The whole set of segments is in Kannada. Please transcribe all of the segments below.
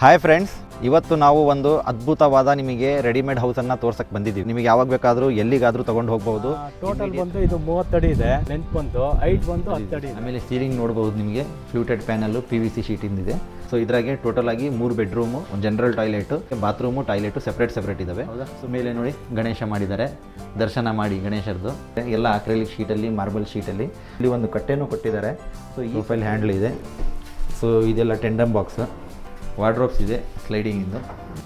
ಹಾಯ್ ಫ್ರೆಂಡ್ಸ್ ಇವತ್ತು ನಾವು ಒಂದು ಅದ್ಭುತವಾದ ನಿಮಗೆ ರೆಡಿಮೇಡ್ ಹೌಸನ್ನು ತೋರ್ಸಕ್ಕೆ ಬಂದಿದ್ದೀವಿ. ನಿಮಗೆ ಯಾವಾಗ ಬೇಕಾದರೂ ಎಲ್ಲಿಗಾದರೂ ತಗೊಂಡು ಹೋಗ್ಬೋದು. ಟೋಟಲ್ ಬಂದು ಇದು ಮೂವತ್ತಡಿ ಇದೆ. ಲೆಂತ್ ಬಂದು ಹೈಟ್ ಬಂದು ಹತ್ತಡಿ ಇದೆ. ಆಮೇಲೆ ಸೀಲಿಂಗ್ ನೋಡಬಹುದು ನಿಮಗೆ. Fluted panel P V C ಶೀಟಿಂದಿದೆ so ಇದ್ರಾಗೆ ಟೋಟಲ್ ಆಗಿ ಮೂರು ಬೆಡ್ರೂಮು ಒಂದು general toilet bathroom toilet separate separate ಇದಾವೆ. ಸೊ ಮೇಲೆ ನೋಡಿ ಗಣೇಶ ಮಾಡಿದ್ದಾರೆ. ದರ್ಶನ ಮಾಡಿ ಗಣೇಶರದು. ಎಲ್ಲ ಅಕ್ರೆಲಿಕ್ ಶೀಟಲ್ಲಿ ಮಾರ್ಬಲ್ ಶೀಟಲ್ಲಿ ಇಲ್ಲಿ ಒಂದು ಕಟ್ಟೆನೂ ಕೊಟ್ಟಿದ್ದಾರೆ. ಸೊ ಈ ಫೈಲ್ ಹ್ಯಾಂಡ್ಲ್ ಇದೆ. ಸೊ ಇದೆಲ್ಲ ಟೆಂಡಮ್ ಬಾಕ್ಸ್ ವಾರ್ಡ್ರೋಬ್ಸ್ ಇದೆ ಸ್ಲೈಡಿಂಗಿಂದು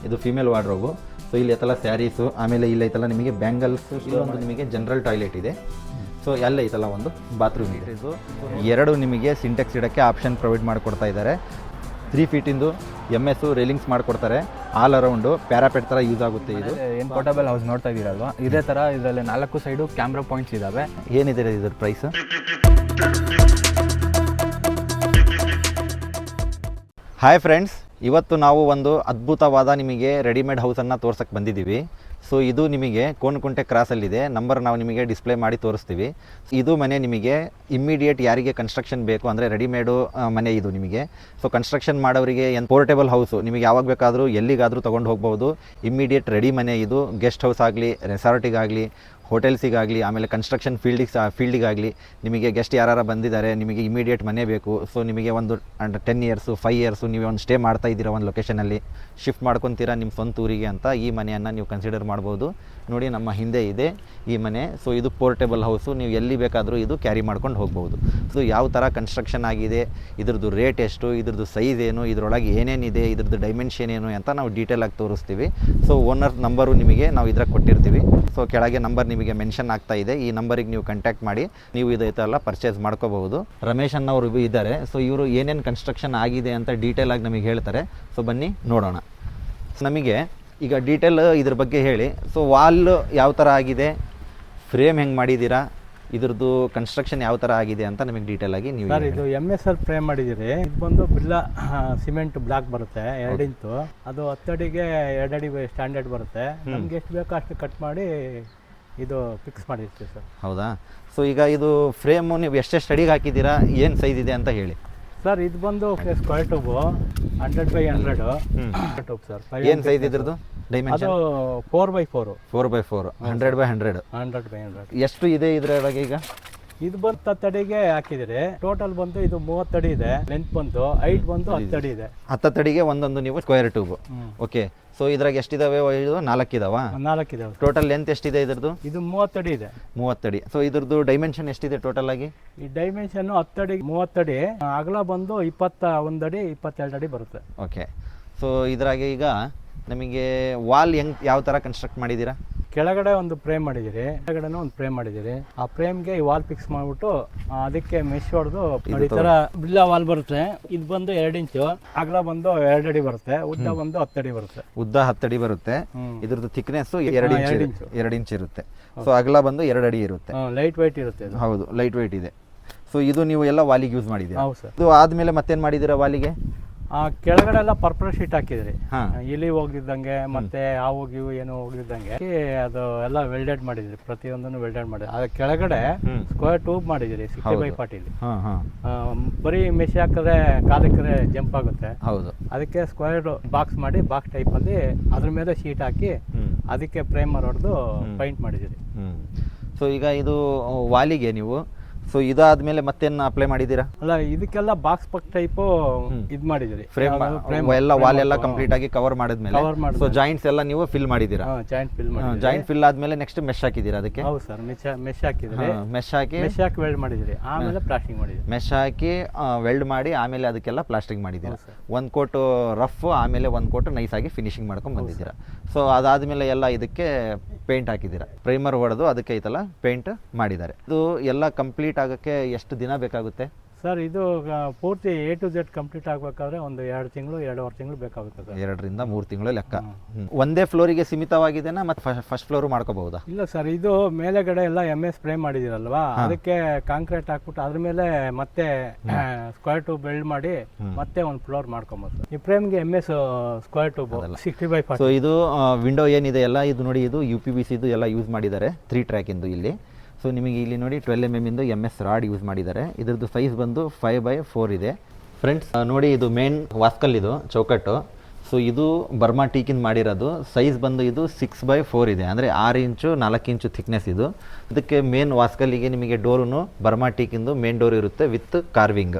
ಇದು. ಫಿಮೇಲ್ ವಾರ್ಡ್ರೋಬು ಸೊ ಇಲ್ಲಿ ಐತಲ್ಲ ಸ್ಯಾರೀಸು ಆಮೇಲೆ ಇಲ್ಲಿ ಐತಲ್ಲ ನಿಮಗೆ ಬ್ಯಾಂಗಲ್ಸ್ ಇಲ್ಲೊಂದು ನಿಮಗೆ ಜನರಲ್ ಟಾಯ್ಲೆಟ್ ಇದೆ. ಸೊ ಎಲ್ಲ ಐತಲ್ಲ ಒಂದು ಬಾತ್ರೂಮ್ ಇದೆ. ಇದು ಎರಡು ನಿಮಗೆ ಸಿಂಟೆಕ್ಸ್ ಇಡೋಕ್ಕೆ ಆಪ್ಷನ್ ಪ್ರೊವೈಡ್ ಮಾಡಿಕೊಡ್ತಾ ಇದ್ದಾರೆ. ತ್ರೀ ಫೀಟಿಂದು ಎಂ ಎಸ್ಸು ರೇಲಿಂಗ್ಸ್ ಮಾಡಿಕೊಡ್ತಾರೆ. ಆಲ್ ಅರೌಂಡು ಪ್ಯಾರಾಪೆಟ್ ಥರ ಯೂಸ್ ಆಗುತ್ತೆ ಇದು. ಏನು ಪೋರ್ಟಬಲ್ ಹೌಸ್ ನೋಡ್ತಾ ಇದ್ದೀರಲ್ವಾ? ಇದೇ ಥರ ಇದರಲ್ಲಿ ನಾಲ್ಕು ಸೈಡು ಕ್ಯಾಮ್ರಾ ಪಾಯಿಂಟ್ಸ್ ಇದ್ದಾವೆ ಏನಿದೆ ಇದ್ರ ಪ್ರೈಸ್ ಹಾಯ್ ಫ್ರೆಂಡ್ಸ್ ಇವತ್ತು ನಾವು ಒಂದು ಅದ್ಭುತವಾದ ನಿಮಗೆ ರೆಡಿಮೇಡ್ ಹೌಸನ್ನು ತೋರ್ಸಕ್ಕೆ ಬಂದಿದ್ದೀವಿ. ಸೊ ಇದು ನಿಮಗೆ ಕೋನಕುಂಟೆ ಕ್ರಾಸಲ್ಲಿದೆ ನಂಬರ್ ನಾವು ನಿಮಗೆ ಡಿಸ್ಪ್ಲೇ ಮಾಡಿ ತೋರಿಸ್ತೀವಿ. ಇದು ಮನೆ ನಿಮಗೆ ಇಮ್ಮಿಡಿಯೇಟ್ ಯಾರಿಗೆ ಕನ್ಸ್ಟ್ರಕ್ಷನ್ ಬೇಕು ಅಂದರೆ ರೆಡಿಮೇಡು ಮನೆ ಇದು ನಿಮಗೆ. ಸೊ ಕನ್ಸ್ಟ್ರಕ್ಷನ್ ಮಾಡೋರಿಗೆ ಏನು ಪೋರ್ಟೇಬಲ್ ಹೌಸು ನಿಮಗೆ ಯಾವಾಗ ಬೇಕಾದರೂ ಎಲ್ಲಿಗಾದರೂ ತೊಗೊಂಡು ಹೋಗ್ಬೋದು. ಇಮ್ಮಿಡಿಯೇಟ್ ರೆಡಿ ಮನೆ ಇದು. ಗೆಸ್ಟ್ ಹೌಸ್ ಆಗಲಿ ರೆಸಾರ್ಟಿಗಾಗಲಿ ಹೋಟೆಲ್ಸಿಗಾಗಲಿ, ಆಮೇಲೆ ಕನ್ಸ್ಟ್ರಕ್ಷನ್ ಫೀಲ್ಡಿಗೆ ಫೀಲ್ಡಿಗಾಗಲಿ ನಿಮಗೆ ಗೆಸ್ಟ್ ಯಾರು ಬಂದಿದ್ದಾರೆ, ನಿಮಗೆ ಇಮಿಡಿಯೇಟ್ ಮನೆ ಬೇಕು. ಸೊ ನಿಮಗೆ ಒಂದು and ten years five years ನೀವು ಒಂದು ಸ್ಟೇ ಮಾಡ್ತಾ ಇದ್ದೀರಾ ಒಂದು ಲೊಕೇಶನಲ್ಲಿ ಶಿಫ್ಟ್ ಮಾಡ್ಕೊತೀರಾ ನಿಮ್ಮ ಸ್ವಂತ ಊರಿಗೆ ಅಂತ ಈ ಮನೆಯನ್ನು ನೀವು ಕನ್ಸಿಡರ್ ಮಾಡ್ಬೋದು. ನೋಡಿ, ನಮ್ಮ ಹಿಂದೆ ಇದೆ ಈ ಮನೆ. ಸೊ ಇದು ಪೋರ್ಟೇಬಲ್ ಹೌಸು ನೀವು ಎಲ್ಲಿ ಬೇಕಾದರೂ ಇದು ಕ್ಯಾರಿ ಮಾಡ್ಕೊಂಡು ಹೋಗ್ಬೋದು. ಸೊ ಯಾವ ಥರ ಕನ್ಸ್ಟ್ರಕ್ಷನ್ ಆಗಿದೆ, ಇದ್ರದ್ದು ರೇಟ್ ಎಷ್ಟು, ಇದ್ರದ್ದು ಸೈಜ್ ಏನು, ಇದರೊಳಗೆ ಏನೇನಿದೆ ಇದ್ರದ್ದು ಡೈಮೆನ್ಷನ್ ಏನು ಅಂತ ನಾವು ಡೀಟೇಲಾಗಿ ತೋರಿಸ್ತೀವಿ. ಸೊ ಓನರ್ ನಂಬರು ನಿಮಗೆ ನಾವು ಇದ್ರಾಗ ಕೊಟ್ಟಿರ್ತೀವಿ. ಸೊ ಕೆಳಗೆ ನಂಬರ್ ನಿಮಗೆ ಮೆನ್ಷನ್ ಆಗ್ತಾ ಇದೆ ಈ ನಂಬರಿಗೆ ನೀವು ಕಾಂಟ್ಯಾಕ್ಟ್ ಮಾಡಿ ನೀವು ಇದೈತೆಲ್ಲ ಪರ್ಚೇಸ್ ಮಾಡ್ಕೋಬಹುದು. ರಮೇಶ್ ಅನ್ನೋರು ಇದ್ದಾರೆ ಸೊ ಇವರು ಏನೇನು ಕನ್ಸ್ಟ್ರಕ್ಷನ್ ಆಗಿದೆ ಅಂತ ಡೀಟೇಲ್ ಆಗಿ ನಮಗೆ ಹೇಳ್ತಾರೆ. ಸೊ ಬನ್ನಿ ನೋಡೋಣ. ನಮಗೆ ಈಗ ಡೀಟೇಲ್ ಇದ್ರ ಬಗ್ಗೆ ಹೇಳಿ. ಸೊ ವಾಲ್ ಯಾವ ಥರ ಆಗಿದೆ ಫ್ರೇಮ್ ಹೆಂಗೆ ಮಾಡಿದ್ದೀರಾ ಇದ್ರದ್ದು ಕನ್ಸ್ಟ್ರಕ್ಷನ್ ಯಾವ ಥರ ಆಗಿದೆ ಅಂತ ನಮಗೆ ಡೀಟೇಲ್ ಆಗಿ ನೀವು ಸರ್ ಇದು ಎಂ ಎಸ್ ಎಲ್ ಫ್ರೇಮ್ ಮಾಡಿದ್ದೀರಿ. ಇದು ಬಂದು ಬಿರ್ಲಾ ಸಿಮೆಂಟ್ ಬ್ಲಾಕ್ ಬರುತ್ತೆ ಎರಡು ಇಂಚು ಅದು ಹತ್ತಡಿಗೆ ಎರಡಡಿ ಸ್ಟ್ಯಾಂಡರ್ಡ್ ಬರುತ್ತೆ. ನಮ್ಗೆ ಎಷ್ಟು ಬೇಕೋ ಅಷ್ಟು ಕಟ್ ಮಾಡಿ ಇದು ಫಿಕ್ಸ್ ಮಾಡಿರ್ತೀವಿ ಸರ್. ಹೌದಾ? ಸೊ ಈಗ ಇದು ಫ್ರೇಮು ನೀವು ಎಷ್ಟೆಷ್ಟು ಅಡಿಗೆ ಹಾಕಿದ್ದೀರಾ? ಏನು ಸೈಜ್ ಇದೆ ಅಂತ ಹೇಳಿ. ಸರ್ ಇದು ಬಂದು square tube hundred by hundred tube sir. ಏನು ಸೈಜ್ ಇದ್ರದ್ದು dimension four by four four by four hundred by hundred hundred by hundred ಎಷ್ಟು ಇದೆ ಇದ್ರೊಳಗೆ ಈಗ? ಇದು ಬಂದು ಹತ್ತಡಿಗೆ ಹಾಕಿದಿರಿ. ಟೋಟಲ್ ಬಂದು ಇದು ಮೂವತ್ತಡಿ ಇದೆ. ಲೆಂತ್ ಬಂದು ಹೈಟ್ ಬಂದು ಹತ್ತಡಿ ಇದೆ. ಹತ್ತತ್ತಡಿಗೆ ಒಂದೊಂದು ನೀವು ಸ್ಕ್ವೇರ್ ಟ್ಯೂಬ್. ಓಕೆ ಸೊ ಇದ್ರಾಗ ಎಷ್ಟಿದಾವೆ ಇದು ನಾಲ್ಕಿದಾವ ಇದಾವೆ? ಟೋಟಲ್ ಲೆಂತ್ ಎಷ್ಟಿದೆ ಇದ್ರದ್ದು? ಇದು ಮೂವತ್ತಡಿ ಇದೆ. ಮೂವತ್ತಡಿ ಸೊ ಇದ್ರದ್ದು ಡೈಮೆನ್ಷನ್ ಎಷ್ಟಿದೆ ಟೋಟಲ್ ಆಗಿ? ಈ ಡೈಮೆನ್ಷನ್ ಹತ್ತಡಿ ಮೂವತ್ತಡಿ ಅಗಲ ಬಂದು ಇಪ್ಪತ್ತ ಒಂದಡಿ ಇಪ್ಪತ್ತೆರಡು ಅಡಿ ಬರುತ್ತೆ. ಓಕೆ ಸೊ ಇದ್ರಾಗೆ ಈಗ ನಮಗೆ ವಾಲ್ ಹೆಂಗ್ ಯಾವ ಥರ ಕನ್ಸ್ಟ್ರಕ್ಟ್ ಮಾಡಿದ್ದೀರಾ ಕೆಳಗಡೆ ಒಂದು ಫ್ರೇಮ್ ಮಾಡಿದಿರಿ ಕೆಳಗಡೆನೂ ಒಂದು ಫ್ರೇಮ್ ಮಾಡಿದಿರಿ ಆ ಫ್ರೇಮ್ಗೆ ಈ ವಾಲ್ ಫಿಕ್ಸ್ ಮಾಡ್ಬಿಟ್ಟು ಅದಕ್ಕೆ ಮೆಶ್ ಹೊಡೆದು ಈ ತರ ಬಿಲ್ಲ ವಾಲ್ ಬರುತ್ತೆ. ಇದು ಬಂದು ಎರಡು ಇಂಚು. ಅಗಲ ಬಂದು ಎರಡು ಅಡಿ ಬರುತ್ತೆ. ಉದ್ದ ಬಂದು ಹತ್ತಡಿ ಬರುತ್ತೆ. ಉದ್ದ ಹತ್ತಡಿ ಬರುತ್ತೆ. ಇದ್ರದ್ದು ಥಿಕ್ನೆಸ್ ಎರಡು ಇಂಚ್ ಎರಡು ಇಂಚ್ ಇರುತ್ತೆ. ಸೊ ಅಗಲ ಬಂದು ಎರಡು ಅಡಿ ಇರುತ್ತೆ. ಲೈಟ್ ವೈಟ್ ಇರುತ್ತೆ ಇದು. ಹೌದು ಲೈಟ್ ವೈಟ್ ಇದೆ. ಸೊ ಇದು ನೀವು ಎಲ್ಲ ವಾಲಿಗೆ ಯೂಸ್ ಮಾಡಿದ್ದೀರಾ? ಹೌದು ಸರ್ ಇದು ಆದಮೇಲೆ ಮತ್ತೇನು ಮಾಡಿದ್ದೀರಾ ವಾಲಿಗೆ? ಆ ಕೆಳಗಡೆ ಎಲ್ಲ ಪರ್ಪಲ್ ಶೀಟ್ ಹಾಕಿದ್ರಿ. ಇಲಿ ಹೋಗಿದ್ದಂಗೆ ಮತ್ತೆ ಆ ಗಿವು ಏನು ಹೋಗಿದ್ದಂಗೆ ಅದು ಎಲ್ಲ ವೆಲ್ಡೆಡ್ ಮಾಡಿದ್ರಿ ಪ್ರತಿಯೊಂದನ್ನು ವೆಲ್ಡೆಡ್ ಮಾಡಿದ್ರಿ ಅದ್ರ ಕೆಳಗಡೆ. ಸ್ಕ್ವೇರ್ ಟ್ಯೂಬ್ ಮಾಡಿದಿರಿ ಸಿಕ್ಸ್ಟಿ ಬೈ ಫಾರ್ಟಿಲಿ ಬರೀ ಮೆಸಿ ಹಾಕಿದ್ರೆ ಕಾಲಿಕ್ಕರೆ ಜಂಪ್ ಆಗುತ್ತೆ. ಹೌದು. ಅದಕ್ಕೆ ಸ್ಕ್ವೇರ್ ಬಾಕ್ಸ್ ಮಾಡಿ ಬಾಕ್ಸ್ ಟೈಪ್ ಅಲ್ಲಿ ಅದ್ರ ಮೇಲೆ ಶೀಟ್ ಹಾಕಿ ಅದಕ್ಕೆ ಪ್ರೈಮರ್ ಹೊಡೆದು ಪೈಂಟ್ ಮಾಡಿದಿರಿ ಸೊ ಈಗ ಇದು ವಾಲಿಗೆ ನೀವು ಸೊ ಇದಾದ್ಮೇಲೆ ಮತ್ತೇನು ಅಪ್ಲೈ ಮಾಡಿದ್ದೀರಾ? ಅಲ್ಲ ಇದಕ್ಕೆಲ್ಲ ಬಾಕ್ಸ್ ಪಕ್ ಟೈಪ್ ಇದು ಮಾಡಿದಿರಿ ಫ್ರೇಮ್ ಎಲ್ಲ ವಾಲ್ ಎಲ್ಲ ಕಂಪ್ಲೀಟ್ ಆಗಿ ಕವರ್ ಮಾಡಿದ್ಮೇಲೆ. ಕವರ್ ಮಾಡಿ ಸೊ ಜಾಯಿಂಟ್ಸ್ ಎಲ್ಲ ನೀವು ಫಿಲ್ ಮಾಡಿದೀರಾ ಜಾಯಿಂಟ್ ಫಿಲ್ ಮಾಡಿ ಜಾಯಿಂಟ್ ಫಿಲ್ ಆದ್ಮೇಲೆ ನೆಕ್ಸ್ಟ್ ಮೆಶ್ ಹಾಕಿದ್ದೀರಾ ಅದಕ್ಕೆ? ಹೌದು ಸರ್ ಮೆಶ್ ಮೆಶ್ ಹಾಕಿದ್ರಿ ಮೆಶ್ ಹಾಕಿ. ಮೆಶ್ ಹಾಕಿ ವೆಲ್ಡ್ ಮಾಡಿದಿರಿ ಆಮೇಲೆ ಪ್ಲಾಸ್ಟಿಂಗ್ ಮಾಡಿದ್ರಿ ಮೆಶ್ ಹಾಕಿ ವೆಲ್ಡ್ ಮಾಡಿ ಆಮೇಲೆ ಅದಕ್ಕೆಲ್ಲ ಪ್ಲಾಸ್ಟಿಂಗ್ ಮಾಡಿದ್ದೀರಾ. ಒಂದು ಕೋಟು ರಫ್ ಆಮೇಲೆ ಒಂದು ಕೋಟು ನೈಸ್ ಆಗಿ ಫಿನಿಶಿಂಗ್ ಮಾಡ್ಕೊಂಡು ಬಂದಿದ್ದೀರಾ. ಸೊ ಅದಾದ್ಮೇಲೆ ಎಲ್ಲ ಇದಕ್ಕೆ ಪೇಂಟ್ ಹಾಕಿದ್ದೀರಾ. ಪ್ರೈಮರ್ ಹೊಡೆದು ಅದಕ್ಕೆ ಐತಲ್ಲ ಪೇಂಟ್ ಮಾಡಿದ್ದಾರೆ. ಇದು ಎಲ್ಲ ಕಂಪ್ಲೀಟ್ ಆಗೋಕ್ಕೆ ಎಷ್ಟು ದಿನ ಬೇಕಾಗುತ್ತೆ? ಸರ್ ಇದು ಪೂರ್ತಿ ಎ ಟು ಜೆಡ್ ಕಂಪ್ಲೀಟ್ ಆಗಬೇಕಾದ್ರೆ ಒಂದು ಎರಡು ತಿಂಗಳು ಎರಡೂವರೆ ತಿಂಗಳು ಬೇಕಾಗುತ್ತೆ ಸರ್. ಎರಡರಿಂದ ಮೂರು ತಿಂಗಳು ಲೆಕ್ಕ. ಒಂದೇ ಫ್ಲೋರಿಗೆ ಸೀಮಿತವಾಗಿದೆನಾ ಮತ್ತೆ ಫಸ್ಟ್ ಫ್ಲೋರ್ ಮಾಡ್ಕೋಬಹುದಾ? ಇಲ್ಲ ಸರ್ ಇದು ಮೇಲೆಗಡೆ ಎಲ್ಲ ಎಂ ಎಸ್ ಸ್ಪ್ರೇ ಮಾಡಿದಿರಲ್ವಾ ಅದಕ್ಕೆ ಕಾಂಕ್ರೀಟ್ ಹಾಕ್ಬಿಟ್ಟು ಅದ್ರ ಮೇಲೆ ಮತ್ತೆ ಸ್ಕ್ವೇರ್ ಟೂ ಬಿಲ್ಡ್ ಮಾಡಿ ಮತ್ತೆ ಒಂದು ಫ್ಲೋರ್ ಮಾಡ್ಕೊಬೋದು ಈ ಫ್ರೇಮ್ಗೆ M S square two sixty by so ಇದು ವಿಂಡೋ ಏನಿದೆ ಎಲ್ಲ ಇದು ನೋಡಿ ಇದು ಯು ಪಿ ಬಿ ಸಿದು ಎಲ್ಲ ಯೂಸ್ ಮಾಡಿದ್ದಾರೆ ತ್ರೀ ಟ್ರ್ಯಾಕಿಂದು ಇಲ್ಲಿ. ಸೊ ನಿಮಗೆ ಇಲ್ಲಿ ನೋಡಿ ಟ್ವೆಲ್ ಎಂ ಎಂ ಇಂದು ಎಂ ಎಸ್ ರಾಡ್ ಯೂಸ್ ಮಾಡಿದ್ದಾರೆ. ಇದ್ರದ್ದು ಸೈಜ್ ಬಂದು ಫೈವ್ ಬೈ ಫೋರ್ ಇದೆ. ಫ್ರೆಂಡ್ಸ್ ನೋಡಿ ಇದು ಮೇನ್ ವಾಸ್ಕಲ್ ಇದು, ಚೌಕಟ್ಟು. ಸೊ ಇದು ಬರ್ಮಾ ಟೀಕಿಂದ ಮಾಡಿರೋದು. ಸೈಜ್ ಬಂದು ಇದು ಸಿಕ್ಸ್ ಬೈ ಫೋರ್ ಇದೆ. ಅಂದರೆ ಆರು ಇಂಚು, ನಾಲ್ಕು ಇಂಚು ಥಿಕ್ನೆಸ್ ಇದು. ಇದಕ್ಕೆ ಮೇನ್ ವಾಸ್ಕಲ್ಲಿಗೆ ನಿಮಗೆ ಡೋರು ಬರ್ಮಾ ಟೀಕಿಂದು ಮೇನ್ ಡೋರ್ ಇರುತ್ತೆ ವಿತ್ ಕಾರ್ವಿಂಗ್